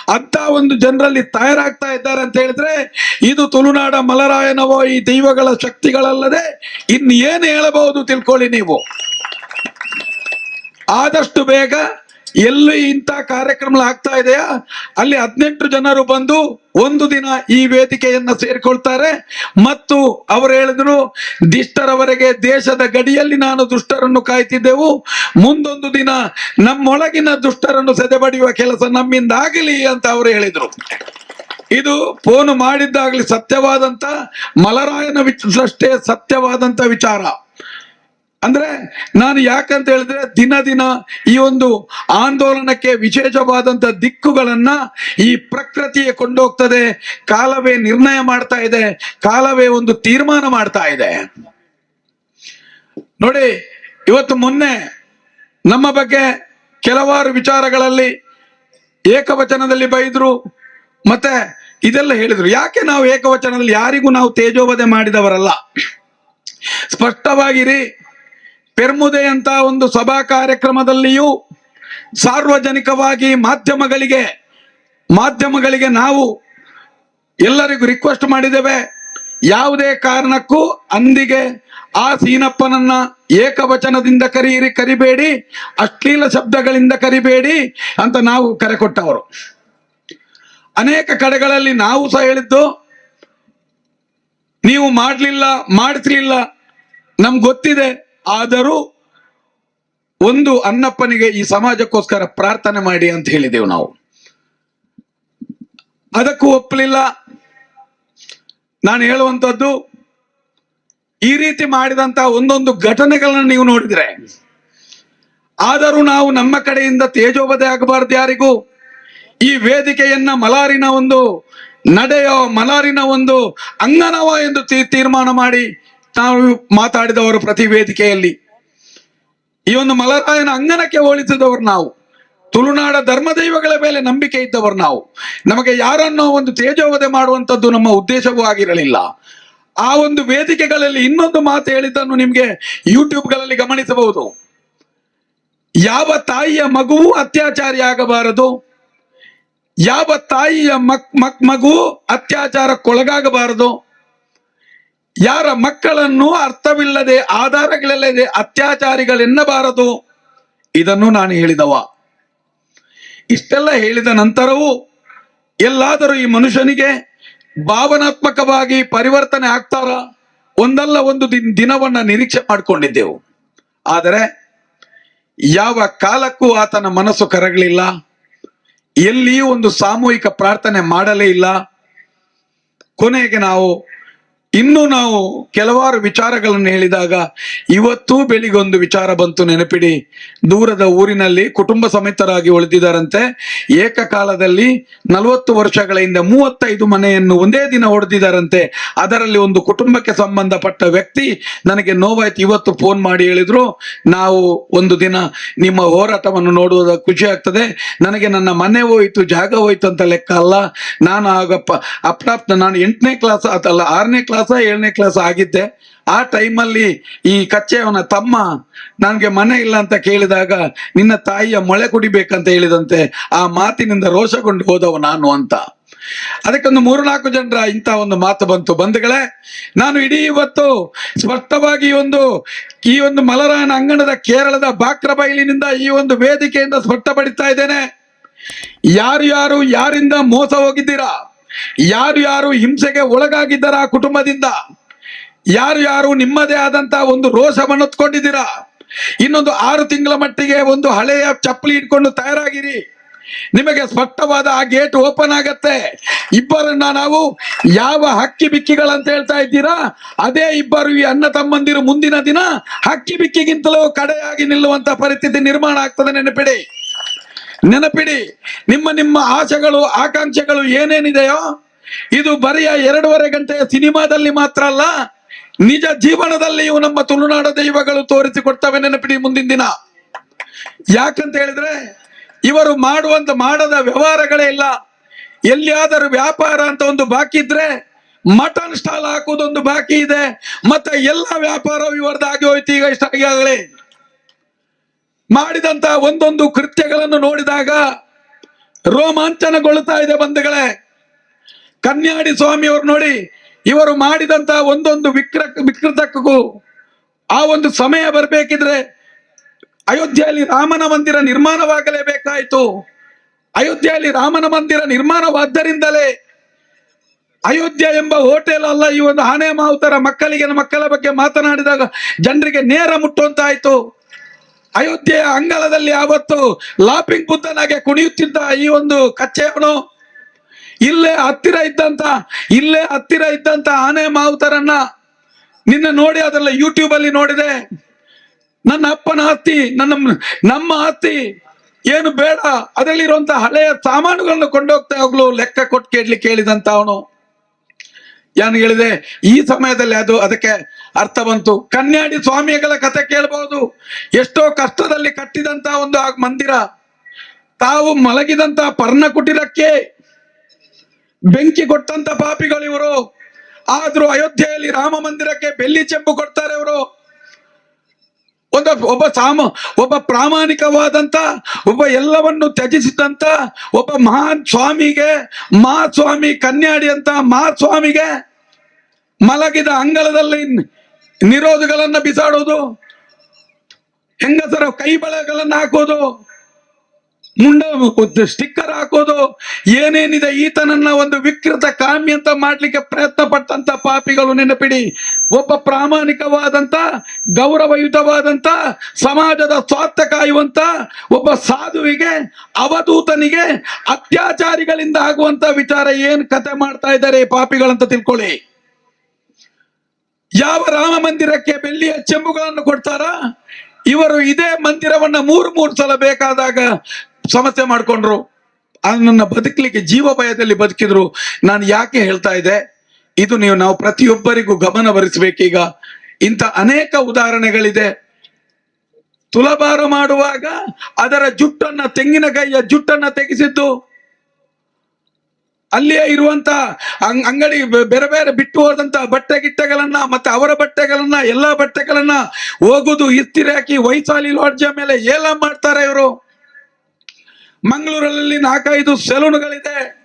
[SPEAKER 1] ಅಂತ ಒಂದು ಜನರಲ್ಲಿ ತಯಾರಾಗ್ತಾ ಇದ್ದಾರೆ ಅಂತ ಹೇಳಿದ್ರೆ, ಇದು ತುಳುನಾಡ ಮಲರಾಯನವೋ ಈ ದೈವಗಳ ಶಕ್ತಿಗಳಲ್ಲದೆ ಇನ್ನೇನು ಹೇಳಬಹುದು ತಿಳ್ಕೊಳ್ಳಿ ನೀವು. ಆದಷ್ಟು ಬೇಗ ಎಲ್ಲಿ ಇಂಥ ಕಾರ್ಯಕ್ರಮ ಆಗ್ತಾ ಇದೆಯಾ? ಅಲ್ಲಿ ಹದಿನೆಂಟು ಜನರು ಬಂದು ಒಂದು ದಿನ ಈ ವೇದಿಕೆಯನ್ನ ಸೇರಿಕೊಳ್ತಾರೆ. ಮತ್ತು ಅವರು ಹೇಳಿದ್ರು, ದಿಷ್ಟರವರೆಗೆ ದೇಶದ ಗಡಿಯಲ್ಲಿ ನಾನು ದುಷ್ಟರನ್ನು ಕಾಯ್ತಿದ್ದೆವು. ಮುಂದೊಂದು ದಿನ ನಮ್ಮೊಳಗಿನ ದುಷ್ಟರನ್ನು ಸೆದೆಬಡಿಯುವ ಕೆಲಸ ನಮ್ಮಿಂದ ಆಗಲಿ ಅಂತ ಅವರು ಹೇಳಿದ್ರು. ಇದು ಫೋನ್ ಮಾಡಿದ್ದಾಗಲಿ ಸತ್ಯವಾದಂತ ಮಲರಾಯನ ವಿಚಾರಷ್ಟೇ ಸತ್ಯವಾದಂತ ವಿಚಾರ. ಅಂದ್ರೆ ನಾನು ಯಾಕಂತ ಹೇಳಿದ್ರೆ ದಿನ ದಿನ ಈ ಒಂದು ಆಂದೋಲನಕ್ಕೆ ವಿಶೇಷವಾದಂತ ದಿಕ್ಕುಗಳನ್ನ ಈ ಪ್ರಕೃತಿಯೇ ಕೊಂಡೋಗ್ತದೆ, ಕಾಲವೇ ನಿರ್ಣಯ ಮಾಡ್ತಾ ಇದೆ, ಕಾಲವೇ ಒಂದು ತೀರ್ಮಾನ ಮಾಡ್ತಾ ಇದೆ. ನೋಡಿ, ಇವತ್ತು ಮೊನ್ನೆ ನಮ್ಮ ಬಗ್ಗೆ ಕೆಲವಾರು ವಿಚಾರಗಳಲ್ಲಿ ಏಕವಚನದಲ್ಲಿ ಬೈದ್ರು, ಮತ್ತೆ ಇದೆಲ್ಲ ಹೇಳಿದ್ರು. ಯಾಕೆ ನಾವು ಏಕವಚನದಲ್ಲಿ ಯಾರಿಗೂ ನಾವು ತೇಜೋವಧೆ ಮಾಡಿದವರಲ್ಲ? ಸ್ಪಷ್ಟವಾಗಿರಿ ಪೆರ್ಮುದೆ ಅಂತ ಒಂದು ಸಭಾ ಕಾರ್ಯಕ್ರಮದಲ್ಲಿಯೂ ಸಾರ್ವಜನಿಕವಾಗಿ ಮಾಧ್ಯಮಗಳಿಗೆ ಮಾಧ್ಯಮಗಳಿಗೆ ನಾವು ಎಲ್ಲರಿಗೂ ರಿಕ್ವೆಸ್ಟ್ ಮಾಡಿದ್ದೇವೆ. ಯಾವುದೇ ಕಾರಣಕ್ಕೂ ಅಂದಿಗೆ ಆ ಸೀನಪ್ಪನನ್ನ ಏಕವಚನದಿಂದ ಕರೆಯಿರಿ ಕರಿಬೇಡಿ, ಅಶ್ಲೀಲ ಶಬ್ದಗಳಿಂದ ಕರಿಬೇಡಿ ಅಂತ ನಾವು ಕರೆ ಕೊಟ್ಟವರು. ಅನೇಕ ಕಡೆಗಳಲ್ಲಿ ನಾವು ಸಹ ಹೇಳಿದ್ದು, ನೀವು ಮಾಡಲಿಲ್ಲ, ಮಾಡಿಸ್ಲಿಲ್ಲ, ನಮ್ಗೆ ಗೊತ್ತಿದೆ. ಆದರೂ ಒಂದು ಅನ್ನಪ್ಪನಿಗೆ ಈ ಸಮಾಜಕ್ಕೋಸ್ಕರ ಪ್ರಾರ್ಥನೆ ಮಾಡಿ ಅಂತ ಹೇಳಿದೆವು ನಾವು. ಅದಕ್ಕೂ ಒಪ್ಪಲಿಲ್ಲ. ನಾನು ಹೇಳುವಂಥದ್ದು, ಈ ರೀತಿ ಮಾಡಿದಂತ ಒಂದೊಂದು ಘಟನೆಗಳನ್ನ ನೀವು ನೋಡಿದ್ರೆ, ಆದರೂ ನಾವು ನಮ್ಮ ಕಡೆಯಿಂದ ತೇಜೋಬದೆ ಆಗಬಾರ್ದು ಯಾರಿಗೂ. ಈ ವೇದಿಕೆಯನ್ನ ಮಲಾರಿನ ಒಂದು ನಡೆಯೋ ಮಲಾರಿನ ಒಂದು ಅಂಗನವ ಎಂದು ತೀರ್ಮಾನ ಮಾಡಿ ನಾವು ಮಾತಾಡಿದವರು ಪ್ರತಿ ವೇದಿಕೆಯಲ್ಲಿ. ಈ ಒಂದು ಮಲರಾಯನ ಅಂಗನಕ್ಕೆ ಹೋಲಿಸಿದವರು ನಾವು. ತುಳುನಾಡ ಧರ್ಮ ದೈವಗಳ ಮೇಲೆ ನಂಬಿಕೆ ಇದ್ದವರು ನಾವು. ನಮಗೆ ಯಾರನ್ನೋ ಒಂದು ತೇಜೋವಧೆ ಮಾಡುವಂಥದ್ದು ನಮ್ಮ ಉದ್ದೇಶವೂ ಆಗಿರಲಿಲ್ಲ. ಆ ಒಂದು ವೇದಿಕೆಗಳಲ್ಲಿ ಇನ್ನೊಂದು ಮಾತು ಹೇಳಿದ್ದನ್ನು ನಿಮಗೆ ಯೂಟ್ಯೂಬ್ಗಳಲ್ಲಿ ಗಮನಿಸಬಹುದು. ಯಾವ ತಾಯಿಯ ಮಗುವು ಅತ್ಯಾಚಾರಿ ಆಗಬಾರದು. ಯಾವ ತಾಯಿಯ ಮಕ್ ಮಕ್ ಮಗು ಅತ್ಯಾಚಾರಕ್ಕೊಳಗಾಗಬಾರದು. ಯಾರ ಮಕ್ಕಳನ್ನು ಅರ್ಥವಿಲ್ಲದೆ, ಆಧಾರಗಳಿಲ್ಲದೆ ಅತ್ಯಾಚಾರಿಗಳೆನ್ನಬಾರದು. ಇದನ್ನು ನಾನು ಹೇಳಿದವ. ಇಷ್ಟೆಲ್ಲ ಹೇಳಿದ ನಂತರವೂ ಎಲ್ಲಾದರೂ ಈ ಮನುಷ್ಯನಿಗೆ ಭಾವನಾತ್ಮಕವಾಗಿ ಪರಿವರ್ತನೆ ಆಗ್ತಾರ? ಒಂದಲ್ಲ ಒಂದು ದಿನ ದಿನವನ್ನ ನಿರೀಕ್ಷೆ ಮಾಡಿಕೊಂಡಿದ್ದೆವು. ಆದರೆ ಯಾವ ಕಾಲಕ್ಕೂ ಆತನ ಮನಸ್ಸು ಕರಗಲಿಲ್ಲ. ಎಲ್ಲಿಯೂ ಒಂದು ಸಾಮೂಹಿಕ ಪ್ರಾರ್ಥನೆ ಮಾಡಲೇ ಇಲ್ಲ. ಕೊನೆಗೆ ನಾವು ಇನ್ನು ನಾವು ಕೆಲವಾರು ವಿಚಾರಗಳನ್ನು ಹೇಳಿದಾಗ ಇವತ್ತು ಬೆಳಿಗೊಂದು ವಿಚಾರ ಬಂತು ನೆನಪಿಡಿ. ದೂರದ ಊರಿನಲ್ಲಿ ಕುಟುಂಬ ಸಮೇತರಾಗಿ ಉಳಿದಿದ್ದಾರಂತೆ. ಏಕಕಾಲದಲ್ಲಿ ನಲವತ್ತು ವರ್ಷಗಳ ಹಿಂದೆ ಮೂವತ್ತೈದು ಮನೆಯನ್ನು ಒಂದೇ ದಿನ ಹೊಡೆದಿದ್ದಾರಂತೆ ಅದರಲ್ಲಿ ಒಂದು ಕುಟುಂಬಕ್ಕೆ ಸಂಬಂಧಪಟ್ಟ ವ್ಯಕ್ತಿ ನನಗೆ ನೋವಾಯ್ತು. ಇವತ್ತು ಫೋನ್ ಮಾಡಿ ಹೇಳಿದ್ರು, ನಾವು ಒಂದು ದಿನ ನಿಮ್ಮ ಹೋರಾಟವನ್ನು ನೋಡುವುದ ಖುಷಿ ಆಗ್ತದೆ. ನನಗೆ ನನ್ನ ಮನೆ ಹೋಯಿತು, ಜಾಗ ಹೋಯ್ತು ಅಂತ ಲೆಕ್ಕ ಅಲ್ಲ. ನಾನು ಆಗಪ್ಪ ಅಪ್ರಾಪ್ತ, ನಾನು ಎಂಟನೇ ಕ್ಲಾಸ್ ಅಲ್ಲ ಆರನೇ ಕ್ಲಾಸ ಏಳನೇ ಕ್ಲಾಸ್ ಆಗಿದ್ದೆ. ಆ ಟೈಮಲ್ಲಿ ಈ ಕಚ್ಚೆಯವನ ತಮ್ಮ ನನಗೆ ಮನೆ ಇಲ್ಲ ಅಂತ ಕೇಳಿದಾಗ, ನಿನ್ನ ತಾಯಿಯ ಮೊಳೆ ಕುಡಿಬೇಕಂತ ಹೇಳಿದಂತೆ ಆ ಮಾತಿನಿಂದ ರೋಷಗೊಂಡು ಹೋದವ ನಾನು ಅಂತ. ಅದಕ್ಕೊಂದು ಮೂರು ನಾಲ್ಕು ಜನರ ಇಂಥ ಒಂದು ಮಾತು ಬಂತು. ಬಂಧುಗಳೇ, ನಾನು ಇಡೀ ಇವತ್ತು ಸ್ಪಷ್ಟವಾಗಿ ಒಂದು, ಈ ಒಂದು ಮಲರಾಯನ ಅಂಗಣದ ಕೇರಳದ ಬಾಕ್ರ ಬಯಲಿನಿಂದ ಈ ಒಂದು ವೇದಿಕೆಯಿಂದ ಸ್ಪಷ್ಟಪಡಿಸ್ತಾ ಇದ್ದೇನೆ. ಯಾರು ಯಾರು, ಯಾರಿಂದ ಮೋಸ ಹೋಗಿದ್ದೀರಾ? ಯಾರು ಯಾರು ಹಿಂಸೆಗೆ ಒಳಗಾಗಿದ್ದಾರ ಕುಟುಂಬದಿಂದ? ಯಾರು ಯಾರು ನಿಮ್ಮದೇ ಆದಂತ ಒಂದು ರೋಷವನ್ನು ಹೊತ್ಕೊಂಡಿದ್ದೀರಾ? ಇನ್ನೊಂದು ಆರು ತಿಂಗಳ ಮಟ್ಟಿಗೆ ಒಂದು ಹಳೆಯ ಚಪ್ಪಲಿ ಇಟ್ಕೊಂಡು ತಯಾರಾಗಿರಿ. ನಿಮಗೆ ಸ್ಪಷ್ಟವಾದ ಆ ಗೇಟ್ ಓಪನ್ ಆಗತ್ತೆ. ಇಬ್ಬರನ್ನ ನಾವು ಯಾವ ಹಕ್ಕಿ ಬಿಕ್ಕಿಗಳಂತ ಹೇಳ್ತಾ ಇದ್ದೀರಾ? ಅದೇ ಇಬ್ಬರು ಈ ಅಣ್ಣ ತಮ್ಮಂದಿರು ಮುಂದಿನ ದಿನ ಹಕ್ಕಿ ಬಿಕ್ಕಿಗಿಂತಲೂ ಕಡೆಯಾಗಿ ನಿಲ್ಲುವಂತ ಪರಿಸ್ಥಿತಿ ನಿರ್ಮಾಣ ಆಗ್ತದೆ ನೆನಪಿಡಿ. ನೆನಪಿಡಿ, ನಿಮ್ಮ ನಿಮ್ಮ ಆಶೆಗಳು ಆಕಾಂಕ್ಷೆಗಳು ಏನೇನಿದೆಯೋ, ಇದು ಬರೆಯ ಎರಡೂವರೆ ಗಂಟೆಯ ಸಿನಿಮಾದಲ್ಲಿ ಮಾತ್ರ ಅಲ್ಲ, ನಿಜ ಜೀವನದಲ್ಲಿಯೂ ನಮ್ಮ ತುಳುನಾಡ ದೈವಗಳು ತೋರಿಸಿಕೊಡ್ತವೆ ನೆನಪಿಡಿ ಮುಂದಿನ ದಿನ. ಯಾಕಂತ ಹೇಳಿದ್ರೆ, ಇವರು ಮಾಡುವಂತ ಮಾಡದ ವ್ಯವಹಾರಗಳೇ ಇಲ್ಲ. ಎಲ್ಲಿಯಾದರೂ ವ್ಯಾಪಾರ ಅಂತ ಒಂದು ಬಾಕಿ ಇದ್ರೆ, ಮಟನ್ ಸ್ಟಾಲ್ ಹಾಕುವುದೊಂದು ಬಾಕಿ ಇದೆ. ಮತ್ತೆ ಎಲ್ಲ ವ್ಯಾಪಾರ ಇವರದಾಗಿ ಹೋಯ್ತು, ಈಗ ಇಷ್ಟ ಈಗಾಗಲೇ ಮಾಡಿದಂತ ಒಂದೊಂದು ಕೃತ್ಯಗಳನ್ನು ನೋಡಿದಾಗ ರೋಮಾಂಚನಗೊಳ್ಳುತ್ತಾ ಇದೆ ಬಂಧುಗಳೇ. ಕನ್ಯಾಡಿ ಸ್ವಾಮಿಯವರು ನೋಡಿ, ಇವರು ಮಾಡಿದಂತ ಒಂದೊಂದು ವಿಕ್ರ, ವಿಕೃತಕ್ಕೂ ಆ ಒಂದು ಸಮಯ ಬರಬೇಕಿದ್ರೆ ಅಯೋಧ್ಯೆಯಲ್ಲಿ ರಾಮನ ಮಂದಿರ ನಿರ್ಮಾಣವಾಗಲೇಬೇಕಾಯಿತು. ಅಯೋಧ್ಯೆಯಲ್ಲಿ ರಾಮನ ಮಂದಿರ ನಿರ್ಮಾಣವಾದ್ದರಿಂದಲೇ ಅಯೋಧ್ಯ ಎಂಬ ಹೋಟೆಲ್ ಅಲ್ಲ, ಈ ಒಂದು ಆನೆ ಮಾವುತರ ಮಕ್ಕಳಿಗೆ ಮಕ್ಕಳ ಬಗ್ಗೆ ಮಾತನಾಡಿದಾಗ ಜನರಿಗೆ ನೇರ ಮುಟ್ಟುವಂತಾಯ್ತು. ಅಯೋಧ್ಯೆಯ ಅಂಗಳದಲ್ಲಿ ಆವತ್ತು ಲಾಪಿಂಗ್ ಬುದ್ಧನಾಗೆ ಕುಣಿಯುತ್ತಿದ್ದ ಈ ಒಂದು ಕಚ್ಚೆಯವನು ಇಲ್ಲೇ ಹತ್ತಿರ ಇದ್ದಂತ, ಇಲ್ಲೇ ಹತ್ತಿರ ಇದ್ದಂತ ಆನೆ ಮಾವುತರನ್ನ ನಿನ್ನ ನೋಡಿ ಅದೆಲ್ಲ ಯೂಟ್ಯೂಬ್ ಅಲ್ಲಿ ನೋಡಿದೆ. ನನ್ನ ಅಪ್ಪನ ಆಸ್ತಿ ನನ್ನ ನಮ್ಮ ಆಸ್ತಿ ಏನು ಬೇಡ, ಅದರಲ್ಲಿರುವಂತ ಹಳೆಯ ಸಾಮಾನುಗಳನ್ನು ಕೊಂಡೋಗ್ತಾ ಹೋಗ್ಲು ಲೆಕ್ಕ ಕೊಟ್ಟು ಕೇಳಲಿಕ್ಕೆ ಹೇಳಿದಂತ ಅವನು. ಏನು ಹೇಳಿದೆ, ಈ ಸಮಯದಲ್ಲಿ ಅದು ಅದಕ್ಕೆ ಅರ್ಥ ಬಂತು. ಕನ್ಯಾಡಿ ಸ್ವಾಮಿಗಳ ಕತೆ ಕೇಳಬಹುದು ಎಷ್ಟೋ ಕಷ್ಟದಲ್ಲಿ ಕಟ್ಟಿದಂತ ಒಂದು ಮಂದಿರ. ತಾವು ಮಲಗಿದಂತ ಪರ್ಣ ಕುಟಿರಕ್ಕೆ ಬೆಂಕಿ ಕೊಟ್ಟಂತ ಪಾಪಿಗಳು ಇವರು. ಆದ್ರೂ ಅಯೋಧ್ಯೆಯಲ್ಲಿ ರಾಮ ಮಂದಿರಕ್ಕೆ ಬೆಲ್ಲಿ ಚೆಂಪು ಕೊಡ್ತಾರೆ ಇವರು. ಒಂದು ಒಬ್ಬ ಸಾಮ, ಒಬ್ಬ ಪ್ರಾಮಾಣಿಕವಾದಂತ, ಒಬ್ಬ ಎಲ್ಲವನ್ನು ತ್ಯಜಿಸಿದಂತ, ಒಬ್ಬ ಮಹಾನ್ ಸ್ವಾಮಿಗೆ, ಮಹಾಸ್ವಾಮಿ ಕನ್ಯಾಡಿ ಅಂತ ಮಹಾಸ್ವಾಮಿಗೆ ಮಲಗಿದ ಅಂಗಳದಲ್ಲಿ ನಿರೋಧಗಳನ್ನ ಬಿಸಾಡೋದು, ಹೆಂಗಸರ ಕೈ ಬಳೆಗಳನ್ನ ಹಾಕೋದು, ಮುಂಡ ಸ್ಟಿಕ್ಕರ್ ಹಾಕೋದು, ಏನೇನಿದೆ ಈತನನ್ನ ಒಂದು ವಿಕೃತ ಕಾಮ್ಯ ಅಂತ ಮಾಡ್ಲಿಕ್ಕೆ ಪ್ರಯತ್ನ ಪಟ್ಟಂತ ಪಾಪಿಗಳು ನೆನಪಿಡಿ ಒಬ್ಬ ಪ್ರಾಮಾಣಿಕವಾದಂತ, ಗೌರವಯುತವಾದಂತ, ಸಮಾಜದ ಸ್ವಾರ್ಥ ಕಾಯುವಂತ ಒಬ್ಬ ಸಾಧುವಿಗೆ, ಅವಧೂತನಿಗೆ, ಅತ್ಯಾಚಾರಿಗಳಿಂದ ಆಗುವಂತ ವಿಚಾರ ಏನ್ ಕತೆ ಮಾಡ್ತಾ ಇದ್ದಾರೆ ಪಾಪಿಗಳಂತ ತಿಳ್ಕೊಳ್ಳಿ. ಯಾವ ರಾಮ ಮಂದಿರಕ್ಕೆ ಬೆಳ್ಳಿಯ ಚೆಂಬುಗಳನ್ನು ಕೊಡ್ತಾರ? ಇವರು ಇದೇ ಮಂದಿರವನ್ನ ಮೂರು ಮೂರು ಸಲ ಬೇಕಾದಾಗ ಸಮಸ್ಯೆ ಮಾಡ್ಕೊಂಡ್ರು. ಅದನ್ನ ಬದುಕಲಿಕ್ಕೆ ಜೀವ ಭಯದಲ್ಲಿ ಬದುಕಿದ್ರು. ನಾನು ಯಾಕೆ ಹೇಳ್ತಾ ಇದ್ದೆ? ಇದು ನೀವು ನಾವು ಪ್ರತಿಯೊಬ್ಬರಿಗೂ ಗಮನ ಹರಿಸ್ಬೇಕೀಗ. ಇಂಥ ಅನೇಕ ಉದಾಹರಣೆಗಳಿದೆ. ತುಲಬಾರು ಮಾಡುವಾಗ ಅದರ ಜುಟ್ಟನ್ನ ತೆಂಗಿನಕಾಯಿಯ ಜುಟ್ಟನ್ನ ತೆಗೆಸಿದ್ದು. ಅಲ್ಲಿಯೇ ಇರುವಂತ ಅಂಗ್- ಅಂಗಡಿ ಬೇರೆ ಬೇರೆ ಬಿಟ್ಟು ಹೋದಂತ ಬಟ್ಟೆ ಗಿಟ್ಟೆಗಳನ್ನ ಮತ್ತೆ ಅವರ ಬಟ್ಟೆಗಳನ್ನ ಎಲ್ಲಾ ಬಟ್ಟೆಗಳನ್ನ ಹೋಗುದು ಇಸ್ತಿರಿ ಹಾಕಿ ವೈಶಾಲಿ ಲಾಡ್ಜ ಮೇಲೆ ಏಲ ಮಾಡ್ತಾರೆ ಇವರು. ಮಂಗಳೂರಲ್ಲಿ ನಾಲ್ಕೈದು ಸೆಲೂನ್ಗಳಿದೆ.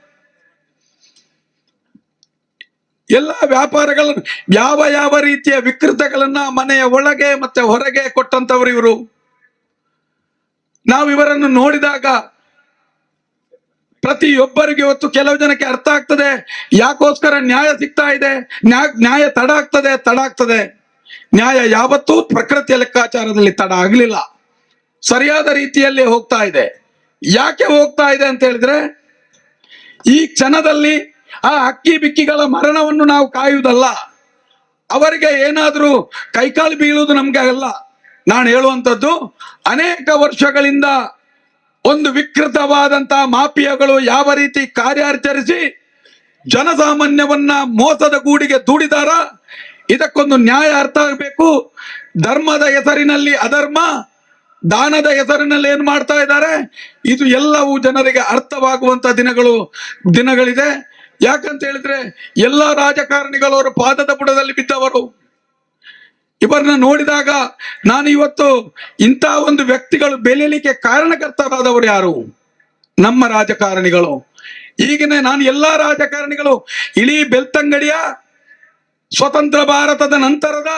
[SPEAKER 1] ಎಲ್ಲ ವ್ಯಾಪಾರಗಳನ್ನು ಯಾವ ಯಾವ ರೀತಿಯ ವಿಕೃತಗಳನ್ನ ಮನೆಯ ಒಳಗೆ ಮತ್ತೆ ಹೊರಗೆ ಕೊಟ್ಟಂತವರು ಇವರು. ನಾವು ಇವರನ್ನು ನೋಡಿದಾಗ ಪ್ರತಿಯೊಬ್ಬರಿಗೆ ಇವತ್ತು ಕೆಲವು ಜನಕ್ಕೆ ಅರ್ಥ ಆಗ್ತದೆ. ಯಾಕೋಸ್ಕರ ನ್ಯಾಯ ಸಿಗ್ತಾ ಇದೆ. ನ್ಯಾಯ ನ್ಯಾಯ ತಡ ಆಗ್ತದೆ ತಡ ಆಗ್ತದೆ. ನ್ಯಾಯ ಯಾವತ್ತೂ ಪ್ರಕೃತಿಯ ಲೆಕ್ಕಾಚಾರದಲ್ಲಿ ತಡ ಆಗಲಿಲ್ಲ. ಸರಿಯಾದ ರೀತಿಯಲ್ಲಿ ಹೋಗ್ತಾ ಇದೆ. ಯಾಕೆ ಹೋಗ್ತಾ ಇದೆ ಅಂತ ಹೇಳಿದ್ರೆ, ಈ ಕ್ಷಣದಲ್ಲಿ ಆ ಅಕ್ಕಿ ಬಿಕ್ಕಿಗಳ ಮರಣವನ್ನು ನಾವು ಕಾಯುವುದಲ್ಲ. ಅವರಿಗೆ ಏನಾದರೂ ಕೈಕಾಲು ಬೀಳುವುದು ನಮ್ಗೆ ಅಲ್ಲ. ನಾನು ಹೇಳುವಂಥದ್ದು, ಅನೇಕ ವರ್ಷಗಳಿಂದ ಒಂದು ವಿಕೃತವಾದಂತ ಮಾಫಿಯಾಗಳು ಯಾವ ರೀತಿ ಕಾರ್ಯಾಚರಿಸಿ ಜನಸಾಮಾನ್ಯವನ್ನ ಮೋಸದ ಗೂಡಿಗೆ ದೂಡಿದಾರ? ಇದಕ್ಕೊಂದು ನ್ಯಾಯ ಅರ್ಥ ಆಗಬೇಕು. ಧರ್ಮದ ಹೆಸರಿನಲ್ಲಿ ಅಧರ್ಮ, ದಾನದ ಹೆಸರಿನಲ್ಲಿ ಏನ್ ಮಾಡ್ತಾ ಇದ್ದಾರೆ? ಇದು ಎಲ್ಲವೂ ಜನರಿಗೆ ಅರ್ಥವಾಗುವಂತ ದಿನಗಳು, ದಿನಗಳಿದೆ. ಯಾಕಂತ ಹೇಳಿದ್ರೆ, ಎಲ್ಲ ರಾಜಕಾರಣಿಗಳು ಅವರ ಪಾದದ ಬುಡದಲ್ಲಿ ಬಿದ್ದವರು. ಇವರನ್ನ ನೋಡಿದಾಗ ನಾನು ಇವತ್ತು ಇಂಥ ಒಂದು ವ್ಯಕ್ತಿಗಳು ಬೆಳೆಯಲಿಕ್ಕೆ ಕಾರಣಕರ್ತರಾದವರು ಯಾರು? ನಮ್ಮ ರಾಜಕಾರಣಿಗಳು. ಈಗಿನ ನಾನು ಎಲ್ಲಾ ರಾಜಕಾರಣಿಗಳು ಇಳಿ ಬೆಳ್ತಂಗಡಿಯ ಸ್ವತಂತ್ರ ಭಾರತದ ನಂತರದ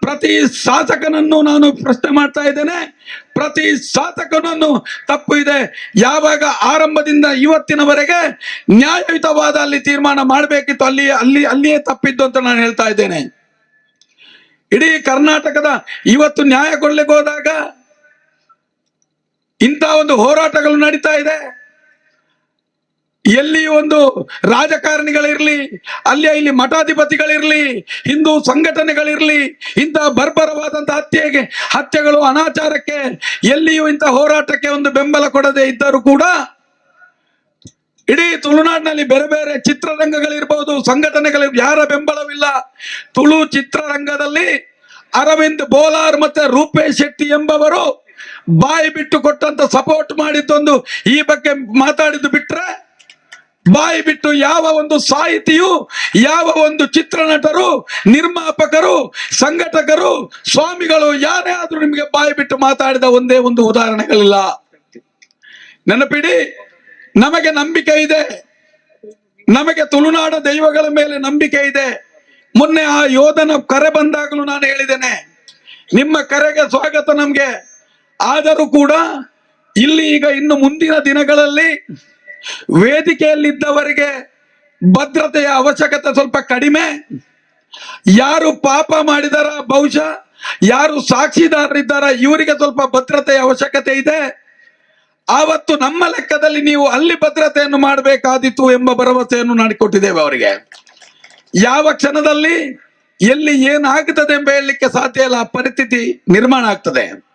[SPEAKER 1] ಪ್ರತಿ ಶಾಸಕನನ್ನು ನಾನು ಪ್ರಶ್ನೆ ಮಾಡ್ತಾ ಇದ್ದೇನೆ. ಪ್ರತಿ ಶಾಸಕನನ್ನು ತಪ್ಪು ಇದೆ. ಯಾವಾಗ ಆರಂಭದಿಂದ ಇವತ್ತಿನವರೆಗೆ ನ್ಯಾಯಯುತವಾದ ಅಲ್ಲಿ ತೀರ್ಮಾನ ಮಾಡಬೇಕಿತ್ತು, ಅಲ್ಲಿ ಅಲ್ಲಿ, ಅಲ್ಲಿಯೇ ತಪ್ಪಿದ್ದು ಅಂತ ನಾನು ಹೇಳ್ತಾ ಇದ್ದೇನೆ. ಇಡೀ ಕರ್ನಾಟಕದ ಇವತ್ತು ನ್ಯಾಯ ಕೊಡ್ಲಿಕ್ಕೆ ಹೋದಾಗ ಇಂಥ ಒಂದು ಹೋರಾಟಗಳು ನಡೀತಾ ಇದೆ. ಎಲ್ಲಿ ಒಂದು ರಾಜಕಾರಣಿಗಳಿರ್ಲಿ ಅಲ್ಲಿ ಇಲ್ಲಿ ಮಠಾಧಿಪತಿಗಳಿರ್ಲಿ, ಹಿಂದೂ ಸಂಘಟನೆಗಳಿರ್ಲಿ ಇಂತಹ ಬರ್ಬರವಾದಂತಹ ಹತ್ಯೆಗೆ, ಹತ್ಯೆಗಳು ಅನಾಚಾರಕ್ಕೆ ಎಲ್ಲಿಯೂ ಇಂಥ ಹೋರಾಟಕ್ಕೆ ಒಂದು ಬೆಂಬಲ ಕೊಡದೆ ಇದ್ದರೂ ಕೂಡ ಇಡೀ ತುಳುನಾಡಿನಲ್ಲಿ ಬೇರೆ ಬೇರೆ ಚಿತ್ರರಂಗಗಳಿರ್ಬೋದು ಸಂಘಟನೆಗಳು ಯಾರ ಬೆಂಬಲವಿಲ್ಲ. ತುಳು ಚಿತ್ರರಂಗದಲ್ಲಿ ಅರವಿಂದ್ ಬೋಲಾರ್ ಮತ್ತೆ ರೂಪೇಶ್ ಶೆಟ್ಟಿ ಎಂಬವರು ಬಾಯಿ ಬಿಟ್ಟು ಕೊಟ್ಟಂತ ಸಪೋರ್ಟ್ ಮಾಡಿದ್ದೊಂದು ಈ ಬಗ್ಗೆ ಮಾತಾಡಿದ್ದು ಬಿಟ್ರೆ ಬಾಯಿ ಬಿಟ್ಟು ಯಾವ ಒಂದು ಸಾಹಿತಿಯು, ಯಾವ ಒಂದು ಚಿತ್ರನಟರು ನಿರ್ಮಾಪಕರು, ಸಂಘಟಕರು, ಸ್ವಾಮಿಗಳು, ಯಾರೇ ಆದ್ರೂ ನಿಮಗೆ ಬಾಯಿ ಬಿಟ್ಟು ಮಾತಾಡಿದ ಒಂದೇ ಒಂದು ಉದಾಹರಣೆಗಳಿಲ್ಲ. ನೆನಪಿಡಿ ನಮಗೆ ನಂಬಿಕೆ ಇದೆ. ನಮಗೆ ತುಳುನಾಡ ದೈವಗಳ ಮೇಲೆ ನಂಬಿಕೆ ಇದೆ. ಮೊನ್ನೆ ಆ ಯೋಧನ ಕರೆ ಬಂದಾಗಲೂ ನಾನು ಹೇಳಿದ್ದೇನೆ. ನಿಮ್ಮ ಕರೆಗೆ ಸ್ವಾಗತ ನಮ್ಗೆ. ಆದರೂ ಕೂಡ ಇಲ್ಲಿ ಈಗ ಇನ್ನು ಮುಂದಿನ ದಿನಗಳಲ್ಲಿ ವೇದಿಕೆಯಲ್ಲಿದ್ದವರಿಗೆ ಭದ್ರತೆಯ ಅವಶ್ಯಕತೆ ಸ್ವಲ್ಪ ಕಡಿಮೆ. ಯಾರು ಪಾಪ ಮಾಡಿದಾರ ಬಹುಶಃ, ಯಾರು ಸಾಕ್ಷಿದಾರರಿದ್ದಾರ, ಇವರಿಗೆ ಸ್ವಲ್ಪ ಭದ್ರತೆಯ ಅವಶ್ಯಕತೆ ಇದೆ. ಆವತ್ತು ನಮ್ಮ ಲೆಕ್ಕದಲ್ಲಿ ನೀವು ಅಲ್ಲಿ ಭದ್ರತೆಯನ್ನು ಮಾಡಬೇಕಾದೀತು ಎಂಬ ಭರವಸೆಯನ್ನು ನಾಡಿಕೊಟ್ಟಿದ್ದೇವೆ ಅವರಿಗೆ. ಯಾವ ಕ್ಷಣದಲ್ಲಿ ಎಲ್ಲಿ ಏನಾಗ್ತದೆ ಎಂಬ ಹೇಳಲಿಕ್ಕೆ ಸಾಧ್ಯ ಇಲ್ಲ ಪರಿಸ್ಥಿತಿ ನಿರ್ಮಾಣ ಆಗ್ತದೆ.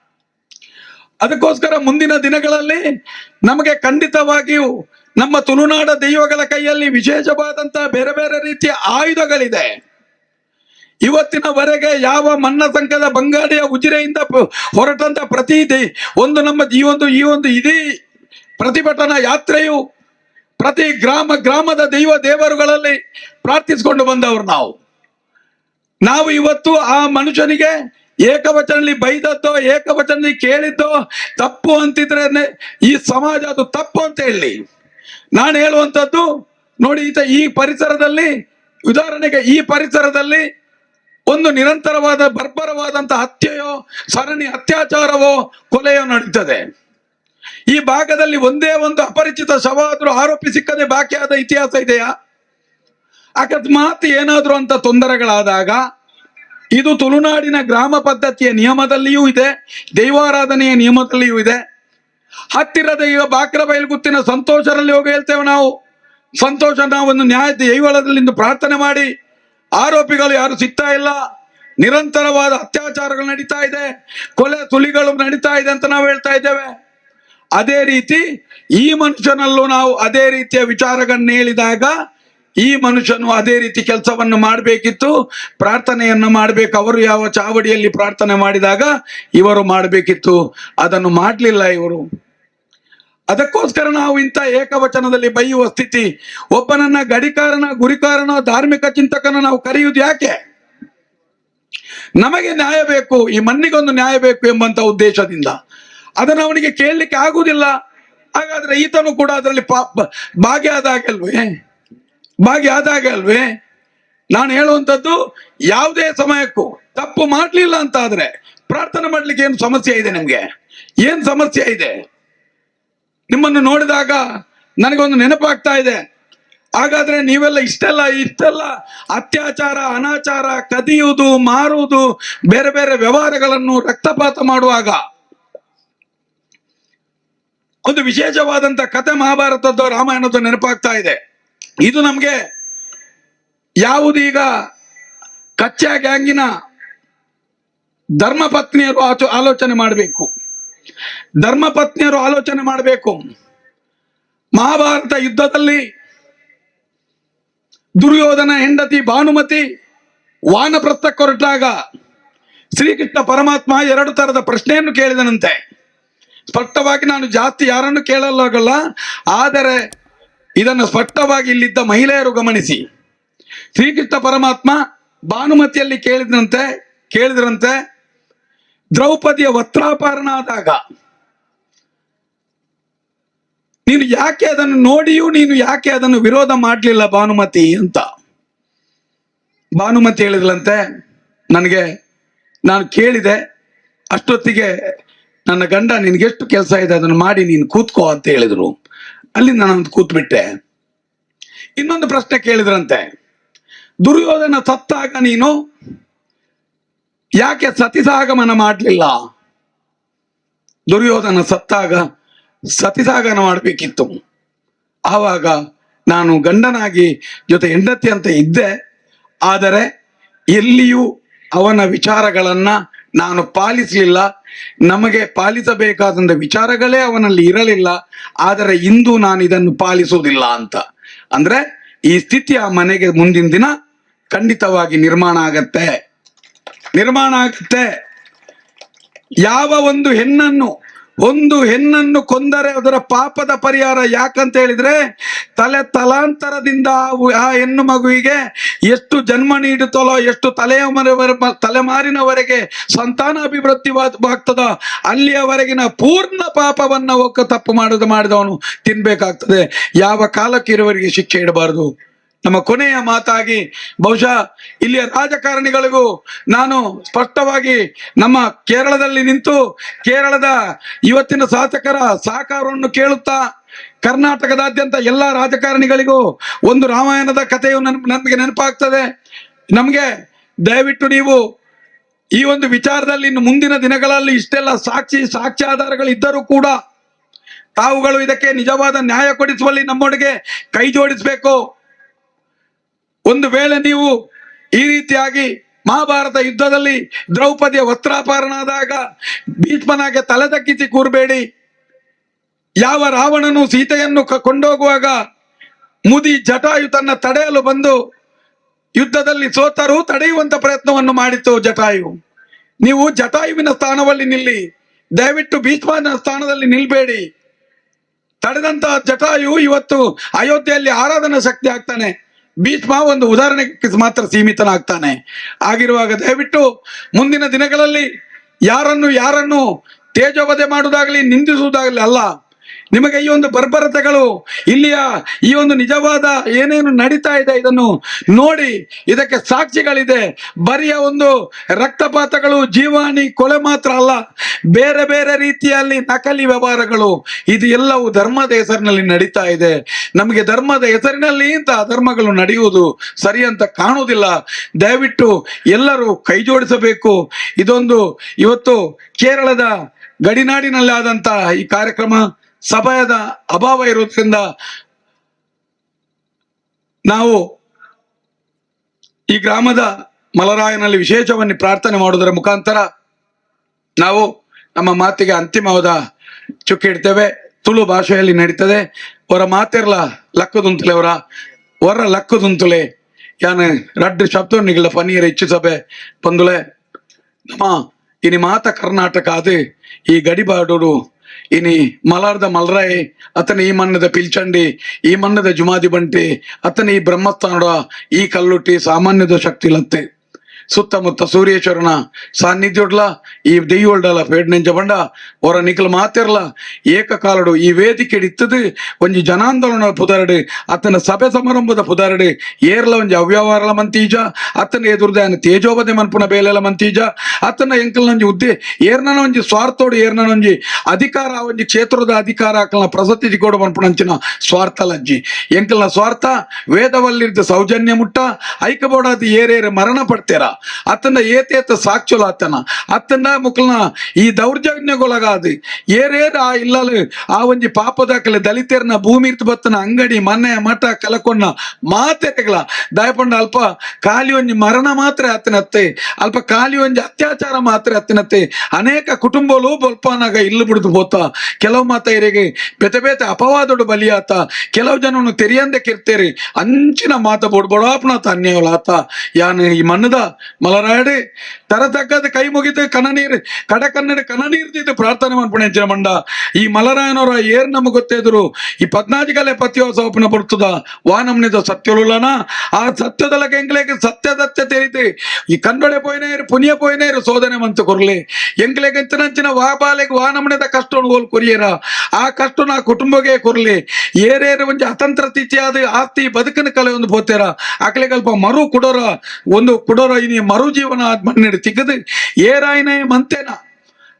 [SPEAKER 1] ಅದಕ್ಕೋಸ್ಕರ ಮುಂದಿನ ದಿನಗಳಲ್ಲಿ ನಮಗೆ ಖಂಡಿತವಾಗಿಯೂ ನಮ್ಮ ತುಳುನಾಡ ದೈವಗಳ ಕೈಯಲ್ಲಿ ವಿಶೇಷವಾದಂತಹ ಬೇರೆ ಬೇರೆ ರೀತಿಯ ಆಯುಧಗಳಿದೆ. ಇವತ್ತಿನವರೆಗೆ ಯಾವ ಮನ್ನ ಸಂಘದ ಬಂಗಾಳಿಯ ಉಜಿರೆಯಿಂದ ಹೊರಟಂತ ಪ್ರತಿ ಒಂದು ನಮ್ಮ ಈ ಒಂದು ಈ ಒಂದು ಇಡೀ ಪ್ರತಿಭಟನಾ ಯಾತ್ರೆಯು ಪ್ರತಿ ಗ್ರಾಮ, ಗ್ರಾಮದ ದೈವ ದೇವರುಗಳಲ್ಲಿ ಪ್ರಾರ್ಥಿಸಿಕೊಂಡು ಬಂದವರು ನಾವು. ನಾವು ಇವತ್ತು ಆ ಮನುಷ್ಯನಿಗೆ ಏಕವಚನಲ್ಲಿ ಬೈದದ್ದೋ, ಏಕವಚನಲ್ಲಿ ಕೇಳಿದ್ದೋ, ತಪ್ಪು ಅಂತಿದ್ರೆ ಈ ಸಮಾಜ ಅದು ತಪ್ಪು ಅಂತ ಹೇಳಿ. ನಾನು ಹೇಳುವಂಥದ್ದು, ನೋಡಿ ಈ ಪರಿಸರದಲ್ಲಿ, ಉದಾಹರಣೆಗೆ ಈ ಪರಿಸರದಲ್ಲಿ ಒಂದು ನಿರಂತರವಾದ, ಬರ್ಬರವಾದಂತಹ ಹತ್ಯೆಯೋ, ಸರಣಿ ಅತ್ಯಾಚಾರವೋ ಕೊಲೆಯೋ ನಡೀತದೆ. ಈ ಭಾಗದಲ್ಲಿ ಒಂದೇ ಒಂದು ಅಪರಿಚಿತ ಶವ ಆದ್ರೂ ಆರೋಪಿ ಸಿಕ್ಕದೆ ಬಾಕಿಯಾದ ಇತಿಹಾಸ ಇದೆಯಾ? ಅಕಸ್ಮಾತ್ ಏನಾದ್ರೂ ಅಂತ ತೊಂದರೆಗಳಾದಾಗ, ಇದು ತುಳುನಾಡಿನ ಗ್ರಾಮ ಪದ್ಧತಿಯ ನಿಯಮದಲ್ಲಿಯೂ ಇದೆ, ದೈವಾರಾಧನೆಯ ನಿಯಮದಲ್ಲಿಯೂ ಇದೆ. ಹತ್ತಿರದ ಈಗ ಬಾಕ್ರ ಬಯಲುಗುತ್ತಿನ ಸಂತೋಷರಲ್ಲಿ ಹೋಗಿ ಹೇಳ್ತೇವೆ ನಾವು. ಸಂತೋಷ, ನಾವೊಂದು ನ್ಯಾಯ ದೈವಳದಲ್ಲಿ ಪ್ರಾರ್ಥನೆ ಮಾಡಿ ಆರೋಪಿಗಳು ಯಾರು ಸಿಗ್ತಾ ಇಲ್ಲ. ನಿರಂತರವಾದ ಅತ್ಯಾಚಾರಗಳು ನಡೀತಾ ಇದೆ. ಕೊಲೆ ತುಲಿಗಳು ನಡೀತಾ ಇದೆ ಅಂತ ನಾವು ಹೇಳ್ತಾ ಇದ್ದೇವೆ. ಅದೇ ರೀತಿ ಈ ಮನುಷ್ಯನಲ್ಲೂ ನಾವು ಅದೇ ರೀತಿಯ ವಿಚಾರಗಳನ್ನ ಹೇಳಿದಾಗ ಈ ಮನುಷ್ಯನು ಅದೇ ರೀತಿ ಕೆಲಸವನ್ನು ಮಾಡಬೇಕಿತ್ತು. ಪ್ರಾರ್ಥನೆಯನ್ನು ಮಾಡಬೇಕು. ಅವರು ಯಾವ ಚಾವಡಿಯಲ್ಲಿ ಪ್ರಾರ್ಥನೆ ಮಾಡಿದಾಗ ಇವರು ಮಾಡಬೇಕಿತ್ತು. ಅದನ್ನು ಮಾಡಲಿಲ್ಲ ಇವರು. ಅದಕ್ಕೋಸ್ಕರ ನಾವು ಇಂಥ ಏಕವಚನದಲ್ಲಿ ಬೈಯುವ ಸ್ಥಿತಿ. ಒಬ್ಬನನ್ನ ಗಡಿಕಾರನ, ಗುರಿಕಾರನ, ಧಾರ್ಮಿಕ ಚಿಂತಕನ ನಾವು ಕರೆಯುವುದು ಯಾಕೆ? ನಮಗೆ ನ್ಯಾಯ ಬೇಕು, ಈ ಮಣ್ಣಿಗೊಂದು ನ್ಯಾಯ ಬೇಕು ಎಂಬಂತ ಉದ್ದೇಶದಿಂದ. ಅದನ್ನು ಅವನಿಗೆ ಕೇಳಲಿಕ್ಕೆ ಆಗುವುದಿಲ್ಲ. ಹಾಗಾದ್ರೆ ಈತನು ಕೂಡ ಅದರಲ್ಲಿ ಪಾಪ ಆದಾಗೆ ಅಲ್ವೇ ಭಾಗಿಯಾದಾಗ ಅಲ್ವೇ ನಾನು ಹೇಳುವಂಥದ್ದು, ಯಾವುದೇ ಸಮಯಕ್ಕೂ ತಪ್ಪು ಮಾಡಲಿಲ್ಲ ಅಂತ ಆದ್ರೆ ಪ್ರಾರ್ಥನೆ ಮಾಡ್ಲಿಕ್ಕೆ ಏನು ಸಮಸ್ಯೆ ಇದೆ ನಿಮ್ಗೆ? ಏನ್ ಸಮಸ್ಯೆ ಇದೆ? ನಿಮ್ಮನ್ನು ನೋಡಿದಾಗ ನನಗೊಂದು ನೆನಪಾಗ್ತಾ ಇದೆ. ಹಾಗಾದ್ರೆ ನೀವೆಲ್ಲ ಇಷ್ಟೆಲ್ಲ ಇಷ್ಟೆಲ್ಲ ಅತ್ಯಾಚಾರ, ಅನಾಚಾರ, ಕದಿಯುವುದು, ಮಾರುವುದು, ಬೇರೆ ಬೇರೆ ವ್ಯವಹಾರಗಳನ್ನು ರಕ್ತಪಾತ ಮಾಡುವಾಗ ಒಂದು ವಿಶೇಷವಾದಂತ ಕಥೆ ಮಹಾಭಾರತದ್ದು ರಾಮಾಯಣದ್ದು ನೆನಪಾಗ್ತಾ ಇದೆ. ಇದು ನಮ್ಗೆ ಯಾವುದೀಗ ಕಚ್ಚಾ ಗ್ಯಾಂಗಿನ ಧರ್ಮಪತ್ನಿಯರು ಆಚೋ, ಆಲೋಚನೆ ಮಾಡಬೇಕು. ಧರ್ಮಪತ್ನಿಯರು ಆಲೋಚನೆ ಮಾಡಬೇಕು. ಮಹಾಭಾರತ ಯುದ್ಧದಲ್ಲಿ ದುರ್ಯೋಧನ, ಹೆಂಡತಿ, ಭಾನುಮತಿ, ವಾನಪ್ರಸ್ಥಕ್ಕೆ ಕೊರಟಾಗ ಶ್ರೀಕೃಷ್ಣ ಪರಮಾತ್ಮ ಎರಡು ತರದ ಪ್ರಶ್ನೆಯನ್ನು ಕೇಳಿದನಂತೆ. ಸ್ಪಷ್ಟವಾಗಿ ನಾನು ಜಾಸ್ತಿ ಯಾರನ್ನು ಕೇಳಲಾಗಲ್ಲ, ಆದರೆ ಇದನ್ನು ಸ್ಪಷ್ಟವಾಗಿ ಇಲ್ಲಿದ್ದ ಮಹಿಳೆಯರು ಗಮನಿಸಿ. ಶ್ರೀಕೃಷ್ಣ ಪರಮಾತ್ಮ ಭಾನುಮತಿಯಲ್ಲಿ ಕೇಳಿದಂತೆ, ಕೇಳಿದ್ರಂತೆ ದ್ರೌಪದಿಯ ವಸ್ತ್ರಾಪರಣ ಆದಾಗ ನೀನು ಯಾಕೆ ಅದನ್ನು ನೋಡಿಯೂ ನೀನು ಯಾಕೆ ಅದನ್ನು ವಿರೋಧ ಮಾಡಲಿಲ್ಲ ಭಾನುಮತಿ ಅಂತ. ಭಾನುಮತಿ ಹೇಳಿದ್ಲಂತೆ, ನನಗೆ ನಾನು ಕೇಳಿದೆ, ಅಷ್ಟೊತ್ತಿಗೆ ನನ್ನ ಗಂಡ ನಿನಗೆಷ್ಟು ಕೆಲಸ ಇದೆ ಅದನ್ನು ಮಾಡಿ ನೀನು ಕೂತ್ಕೋ ಅಂತ ಹೇಳಿದ್ರು. ಅಲ್ಲಿ ನಾನು ಕೂತ್ಬಿಟ್ಟೆ. ಇನ್ನೊಂದು ಪ್ರಶ್ನೆ ಕೇಳಿದ್ರಂತೆ, ದುರ್ಯೋಧನ ಸತ್ತಾಗ ನೀನು ಯಾಕೆ ಸತಿಸಾಗಮನ ಮಾಡಲಿಲ್ಲ? ದುರ್ಯೋಧನ ಸತ್ತಾಗ ಸತಿಸಾಗನ ಮಾಡಬೇಕಿತ್ತು. ಆವಾಗ ನಾನು ಗಂಡನಾಗಿ ಜೊತೆ ಹೆಂಡತಿ ಅಂತ ಇದ್ದೆ. ಆದರೆ ಎಲ್ಲಿಯೂ ಅವನ ವಿಚಾರಗಳನ್ನ ನಾನು ಪಾಲಿಸಲಿಲ್ಲ. ನಮಗೆ ಪಾಲಿಸಬೇಕಾದಂಥ ವಿಚಾರಗಳೇ ಅವನಲ್ಲಿ ಇರಲಿಲ್ಲ. ಆದರೆ ಇಂದು ನಾನು ಇದನ್ನು ಪಾಲಿಸುವುದಿಲ್ಲ ಅಂತ. ಅಂದ್ರೆ ಈ ಸ್ಥಿತಿ ಆ ಮನೆಗೆ ಮುಂದಿನ ದಿನ ಖಂಡಿತವಾಗಿ ನಿರ್ಮಾಣ ಆಗತ್ತೆ. ನಿರ್ಮಾಣ ಆಗುತ್ತೆ ಯಾವ ಒಂದು ಹೆಣ್ಣನ್ನು ಒಂದು ಹೆಣ್ಣನ್ನು ಕೊಂದರೆ ಅದರ ಪಾಪದ ಪರಿಹಾರ ಯಾಕಂತ ಹೇಳಿದ್ರೆ, ತಲೆ ತಲಾಂತರದಿಂದ ಆ- ಹೆಣ್ಣು ಮಗುವಿಗೆ ಎಷ್ಟು ಜನ್ಮ ನೀಡುತ್ತಲೋ, ಎಷ್ಟು ತಲೆಯ ತಲೆಮಾರಿನವರೆಗೆ ಸಂತಾನ ಅಭಿವೃದ್ಧಿವಾಗ್ತದ ಅಲ್ಲಿಯವರೆಗಿನ ಪೂರ್ಣ ಪಾಪವನ್ನು ಒಕ್ಕ ತಪ್ಪು ಮಾಡದ, ಮಾಡಿದವನು ತಿನ್ಬೇಕಾಗ್ತದೆ. ಯಾವ ಕಾಲಕ್ಕೆ ಇರುವವರಿಗೆ ಶಿಕ್ಷೆ ಇಡಬಾರದು. ನಮ್ಮ ಕೊನೆಯ ಮಾತಾಗಿ ಬಹುಶಃ ಇಲ್ಲಿಯ ರಾಜಕಾರಣಿಗಳಿಗೂ ನಾನು ಸ್ಪಷ್ಟವಾಗಿ ನಮ್ಮ ಕೇರಳದಲ್ಲಿ ನಿಂತು ಕೇರಳದ ಇವತ್ತಿನ ಶಾಸಕರ ಸಹಕಾರವನ್ನು ಕೇಳುತ್ತಾ ಕರ್ನಾಟಕದಾದ್ಯಂತ ಎಲ್ಲ ರಾಜಕಾರಣಿಗಳಿಗೂ ಒಂದು ರಾಮಾಯಣದ ಕಥೆಯು ನನ್ ನಮಗೆ ನೆನಪಾಗ್ತದೆ. ನಮಗೆ ದಯವಿಟ್ಟು ನೀವು ಈ ಒಂದು ವಿಚಾರದಲ್ಲಿ ಇನ್ನು ಮುಂದಿನ ದಿನಗಳಲ್ಲಿ ಇಷ್ಟೆಲ್ಲ ಸಾಕ್ಷಿ, ಸಾಕ್ಷ್ಯಾಧಾರಗಳಿದ್ದರೂ ಕೂಡ ತಾವುಗಳು ಇದಕ್ಕೆ ನಿಜವಾದ ನ್ಯಾಯ ಕೊಡಿಸುವಲ್ಲಿ ನಮ್ಮೊಳಗೆ ಕೈ ಜೋಡಿಸಬೇಕು. ಒಂದು ವೇಳೆ ನೀವು ಈ ರೀತಿಯಾಗಿ ಮಹಾಭಾರತ ಯುದ್ಧದಲ್ಲಿ ದ್ರೌಪದಿಯ ವಸ್ತ್ರಾಪಹರಣಾದಾಗ ಭೀಷ್ಮನಾಗೆ ತಲೆ ತಕ್ಕಿಸಿ ಕೂರಬೇಡಿ. ಯಾವ ರಾವಣನು ಸೀತೆಯನ್ನು ಕೊಂಡೋಗುವಾಗ ಮುದಿ ಜಟಾಯು ತನ್ನ ತಡೆಯಲು ಬಂದು ಯುದ್ಧದಲ್ಲಿ ಸೋತರೂ ತಡೆಯುವಂತ ಪ್ರಯತ್ನವನ್ನು ಮಾಡಿತು ಜಟಾಯು. ನೀವು ಜಟಾಯುವಿನ ಸ್ಥಾನದಲ್ಲಿ ನಿಲ್ಲಿ, ದಯವಿಟ್ಟು ಭೀಷ್ಮನ ಸ್ಥಾನದಲ್ಲಿ ನಿಲ್ಬೇಡಿ. ತಡೆದಂತ ಜಟಾಯು ಇವತ್ತು ಅಯೋಧ್ಯೆಯಲ್ಲಿ ಆರಾಧನಾ ಶಕ್ತಿ ಆಗ್ತಾನೆ. ಭೀಷ್ಮ ಒಂದು ಉದಾಹರಣೆಗೆ ಮಾತ್ರ ಸೀಮಿತನಾಗ್ತಾನೆ. ಆಗಿರುವಾಗ ದಯವಿಟ್ಟು ಮುಂದಿನ ದಿನಗಳಲ್ಲಿ ಯಾರನ್ನು ಯಾರನ್ನು ತೇಜೋವಧೆ ಮಾಡುವುದಾಗಲಿ, ನಿಂದಿಸುವುದಾಗಲಿ ಅಲ್ಲ ನಿಮಗೆ ಈ ಒಂದು ಬರ್ಬರತೆಗಳು, ಇಲ್ಲಿಯ ಈ ಒಂದು ನಿಜವಾದ ಏನೇನು ನಡೀತಾ ಇದೆ ಇದನ್ನು ನೋಡಿ, ಇದಕ್ಕೆ ಸಾಕ್ಷಿಗಳಿದೆ. ಬರಿಯ ಒಂದು ರಕ್ತಪಾತಗಳು ಜೀವಾಣಿ ಕೊಲೆ ಮಾತ್ರ ಅಲ್ಲ, ಬೇರೆ ಬೇರೆ ರೀತಿಯಲ್ಲಿ ನಕಲಿ ವ್ಯವಹಾರಗಳು, ಇದು ಎಲ್ಲವೂ ಧರ್ಮದ ಹೆಸರಿನಲ್ಲಿ ನಡೀತಾ ಇದೆ. ನಮಗೆ ಧರ್ಮದ ಹೆಸರಿನಲ್ಲಿ ಇಂತಹ ಧರ್ಮಗಳು ನಡೆಯುವುದು ಸರಿ ಅಂತ ಕಾಣುವುದಿಲ್ಲ. ದಯವಿಟ್ಟು ಎಲ್ಲರೂ ಕೈ ಜೋಡಿಸಬೇಕು. ಇದೊಂದು ಇವತ್ತು ಕೇರಳದ ಗಡಿನಾಡಿನಲ್ಲಿ ಆದಂತ ಈ ಕಾರ್ಯಕ್ರಮ. ಸಮಯದ ಅಭಾವ ಇರುವುದರಿಂದ ನಾವು ಈ ಗ್ರಾಮದ ಮಲರಾಯನಲ್ಲಿ ವಿಶೇಷವನ್ನು ಪ್ರಾರ್ಥನೆ ಮಾಡುವುದರ ಮುಖಾಂತರ ನಾವು ನಮ್ಮ ಮಾತಿಗೆ ಅಂತಿಮವಾದ ಚುಕ್ಕಿ ಇಡ್ತೇವೆ. ತುಳು ಭಾಷೆಯಲ್ಲಿ ನಡೀತದೆ. ಅವರ ಮಾತಿರ್ಲ ಲಕ್ಕದುಂತಲೆ ಅವರ ಹೊರ ಲಕ್ಕದುಂತಲೆ, ಯಾನೆ ರಡ್ಡು ಶಬ್ದ ನಿಗಳ ಪನ್ನೀರ ಹೆಚ್ಚು ಸಭೆ ಬಂದುಳೆ ನಮ್ಮ ಇನಿ ಮಾತ ಕರ್ನಾಟಕ ಅದು ಈ ಗಡಿಬಾಡೋಡು ಇನಿ మలార్ద ಅತನ ಈ ಮಣ್ಣದ ಪಿಲ್ಚಂಡಿ, ಈ ಮಣ್ಣದ ಜುಮಾದಿ ಬಂಟೆ ಅತನ ಈ ಬ್ರಹ್ಮಸ್ಥಾನದ ಈ ಕಲ್ಲುಟ್ಟಿ ಸಾಮಾನ್ಯದ ಶಕ್ತಿ ಲತ್ತೆ ಸುತ್ತಮುತ್ತ ಸೂರ್ಯೇಶ್ವರನ ಸಾನ್ನಿಧ್ಯ ಈ ದೆಯ್ಯೋಳ್ಡಲ ಪೇಡ್ನೆಂಚ ಬಂಡ ಹೊರ ನಿಖಲ್ ಮಾತಿರಲ ಏಕಕಾಲಡು ಈ ವೇದಿಕೆ ಇತ್ತದು ಒಂಜಿ ಜನಾಂದೋಲನ ಪುದಾರಡು ಅತನ ಸಭೆ ಸಮಾರಂಭದ ಪುದಾರಡು ಏರ್ಲ ಒಂಜಿ ಅವ್ಯವಹಾರಲ ಮಂತೀಜ ಅತನ ಎದುರ್ದ ಆಯನ ತೇಜೋಪದೆ ಮನ್ಪುನ ಬೇಲೆಲ ಮಂತೀಜ ಅತನ ಎಂಕಲ್ನ ಒಂಜಿ ಉದ್ದೆ ಏರ್ನನ ಒಂಜಿ ಸ್ವಾರ್ಥೋಡು ಏರ್ನನ ಒಂಜಿ ಅಧಿಕಾರ ಒಂಜಿ ಕ್ಷೇತ್ರದ ಅಧಿಕಾರ ಅಕ್ಕಲ್ನ ಪ್ರಸತಿ ದಿಗೋಡು ಮನ್ಪುಣಂಚಿನ ಸ್ವಾರ್ಥ ಲಜ್ಜಿ ಎಂಕಲ್ನ ಸ್ವಾರ್ಥ ವೇದವಲ್ಲಿರ್ದ ಸೌಜನ್ಯ ಮುಟ್ಟ ಐಕಬೋಡಾದ ಏರೇರು ಮರಣ ಪಡ್ತೇರಾ ಅತ್ತನ ಏತೇತ ಸಾಕ್ಷುಲ ಆತನ. ಅತ್ತನ ಮುಕ್ಲನ ಈ ದೌರ್ಜನ್ಯಗೊಳಗಾದಿ. ಏರೇರ ಆ ಇಲ್ಲಲು ಆ ಒಂಜಿ ಪಾಪದಾಕಲೆ ದಲಿತರನ ಭೂಮಿ ಬತ್ತನ ಅಂಗಡಿ, ಮನೆ, ಮಠ, ಕಲಕೊಂಡ ಮಾತೆಗಳ ದಯಪಂಡ ಅಲ್ಪ ಖಾಲಿ ಒಂಜಿ ಮರಣ ಮಾತ್ರ ಅತ್ತನತ್ತೆ ಅಲ್ಪ ಖಾಲಿ ಒಂಜಿ ಅತ್ಯಾಚಾರ ಮಾತ್ರ ಅತ್ತನತ್ತೆ ಅನೇಕ ಕುಟುಂಬಲು ಬಲ್ಪನಾಗ ಇಲ್ಲು ಬಿಡುದು ಹೋತ. ಕೆಲವು ಮಾತ ಇರಿಗೆ ಬೆತೆ ಬೇತೆ ಅಪವಾದೋಡು ಬಲಿಯಾತ. ಕೆಲವು ಜನನು ತೆರೆಯಂದೆ ಕಿರ್ತೇರಿ. ಅಂಚಿನ ಮಾತ ಬೋಡ್ ಬಡಾಪನಾತ ಯಾನ ಯಾನ್ ಈ ಮಣ್ಣದ ಮಲರಾಡಿ ತರತಕ್ಕದ ಕೈ ಮುಗಿತು, ಕನ ನೀರ್, ಕಡ ಕನ್ನಡ ಕನ ನೀರ್ದಿದ್ದು ಪ್ರಾರ್ಥನೆ ಮಾಡ್ಪಣೆ ಮಂಡ. ಈ ಮಲರಾಯನವರ ಏರ್ ನಮಗೆ ಗೊತ್ತಿದ್ರು, ಈ ಪದ್ನಾಜಿಕಲೆ ಪತಿಯೋತ್ಸವನ ಬರ್ತದ, ವಾ ನಮ್ನಿದ ಸತ್ಯಲುಲನ. ಆ ಸತ್ಯದೊಳಗೆ ಎಂಗ್ಲೇಗೆ ಸತ್ಯದತ್ಯ ತೆರೀತಿ. ಈ ಕನ್ನಡ ಪೋಯ್ನೇರು ಪುಣ್ಯ ಪೋಯ್ನೇರು ಸೋದನೆ ಮಂತ ಕೊರ್ಲಿ. ಎಂಗ್ಲೇಗೆ ಇಂಚಿನಂಚಿನ ವಾ ಬಾಲೆಗೆ ವಾ ಕಷ್ಟ ಹೋಲ್ ಕೊರಿಯರ. ಆ ಕಷ್ಟ ನಾ ಕುಟುಂಬಗೆ ಕೊರ್ಲಿ. ಏರೇರು ಒಂಜಿ ಅತಂತ್ರ ತಿಥಿಯಾದ ಆಸ್ತಿ ಬದುಕಿನ ಕಲೆ ಒಂದು ಪೋತೇರ. ಆಕಲೆ ಕಲ್ಪ ಮರು ಕುಡೋರ, ಒಂದು ಕುಡೋರ ಇನಿ ಮರು ಜೀವನ ಮಣ್ಣೆಡು ತಿಕ್ಕದು ಏರಾಯ್ನೆ ಮಂತೇನ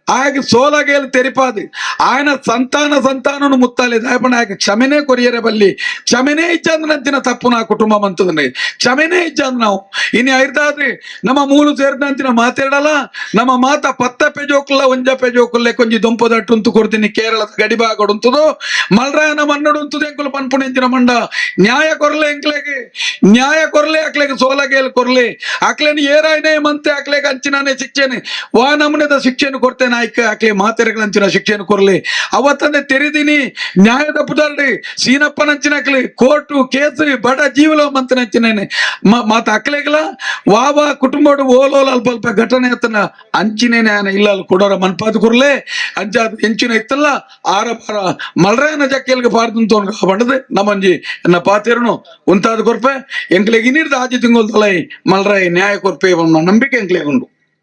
[SPEAKER 1] ಆಗ ಸೋಲಗೇಲು ತೆರಿಪಾದು ఆయన ಸಂತಾನ ಸಂತಾನನು ಮುತ್ತಾಲೆ ದಯಪಣ ಆಗ ಕ್ಷಮೆನೇ ಕೊರಿಯರೆ ಬಲ್ಲಿ ಕ್ಷಮೆನೇ ಇಚ್ಚಂದ್ರಂತಿನ ತಪ್ಪು ನಾ ಕುಟುಂಬ ಮಂತದನೆ ಕ್ಷಮೆನೇ ಇಚ್ಚಂದ್ ನಾವು ಇನ್ನು ಐದಾದ್ರೆ ನಮ್ಮ ಮೂಲು ಸೇರಿದಂತಿನ ಮಾತಾಡಲ್ಲ ನಮ್ಮ ಮಾತ ಪತ್ತ ಪೆಜೋಕುಲ್ಲ ಒಂಜ ಪೆಜೋಕುಲ್ಲೆ ಕೊಂಜಿ ದೊಂಪದಟ್ಟುಂತು ಕೊಡ್ತೀನಿ, ಕೇರಳದ ಗಡಿಭಾಗಡುಂತದು, ಮಲ್ರಾಯನ ಮನ್ನಡುಂತದು ಎಂಕುಲು ಪನ್ಪುಣಿಂಚಿನ ಮಂಡ. ನ್ಯಾಯ ಕೊರ್ಲೆ ಎಂಕ್ಲೆಗೆ, ನ್ಯಾಯ ಕೊರ್ಲೆ ಅಕ್ಲೆಗೆ ಸೋಲಗೇಲ್ ಕೊರ್ಲೆ ಅಕ್ಲೇನು ಏರಾಯ್ನೇ ಮಂತೆ ಅಕ್ಲೆಗೆ ಅಂಚಿನಾನೆ ಶಿಕ್ಷೆನೆ, ವಾ ನಮೂನೆದ ಶಿಕ್ಷೆನು ಕೊಡ್ತೇನೆ ಆಯ್ಕೆ ಅಕ್ಲೆ ಮಾತೆರೆಗಳಂಚಿನ ಶಿಕ್ಷೆನು ಕೊರ್ಲೆ. ಅವತ್ತಂದೆ ತೆರಿದಿನಿ, ನ್ಯಾಯದ ಪುದಾರ್ಡಿ ಸೀನಪ್ಪನಂಚಿನ ಅಕ್ಲೆ ಕೋರ್ಟು ಕೇಸು ಬಡ ಜೀವಲ ಮಂತನಂಚಿನೇನೆ. ಮಾತ ಅಕ್ಲೆಗಳ ವಾ ಕುಟುಂಬಡು ಓಲೋಲ ಅಲ್ಪ ಅಲ್ಪ ಘಟನೆ ಅತ್ತನ ಅಂಚಿನೇನೆ ಇಲ್ಲ. ಅಲ್ಲಿ ಕೊಡೋರ ಮನ್ಪಾದ ಕೊರ್ಲೆ ಅಂಚ ಎಂಚಿನ ಇತ್ತಲ್ಲ ಆರ ಬಾರ ಮಲ್ರಾಯನ ಜಕ್ಕೆಲ್ಗೆ ಪಾರ್ದು ತೋನ್ ಬಂಡದೆ ನಮ್ಮಂಜಿ ಎನ್ನ ಪಾತಿರ್ನು ಉಂತಾದ ಕೊರ್ಪೆ ಎಂಕ್ಲೆಗೆ ಇನ್ನಿರ್ದ ಆಜಿ ತಿಂಗೋಲ್ ತಲೈ ಮಲ್ರಾಯ ನ್ಯಾಯ ಕೊರ್ಪೆ ನಂಬಿಕೆ ಎಂಕ್ಲೆಗುಂಡು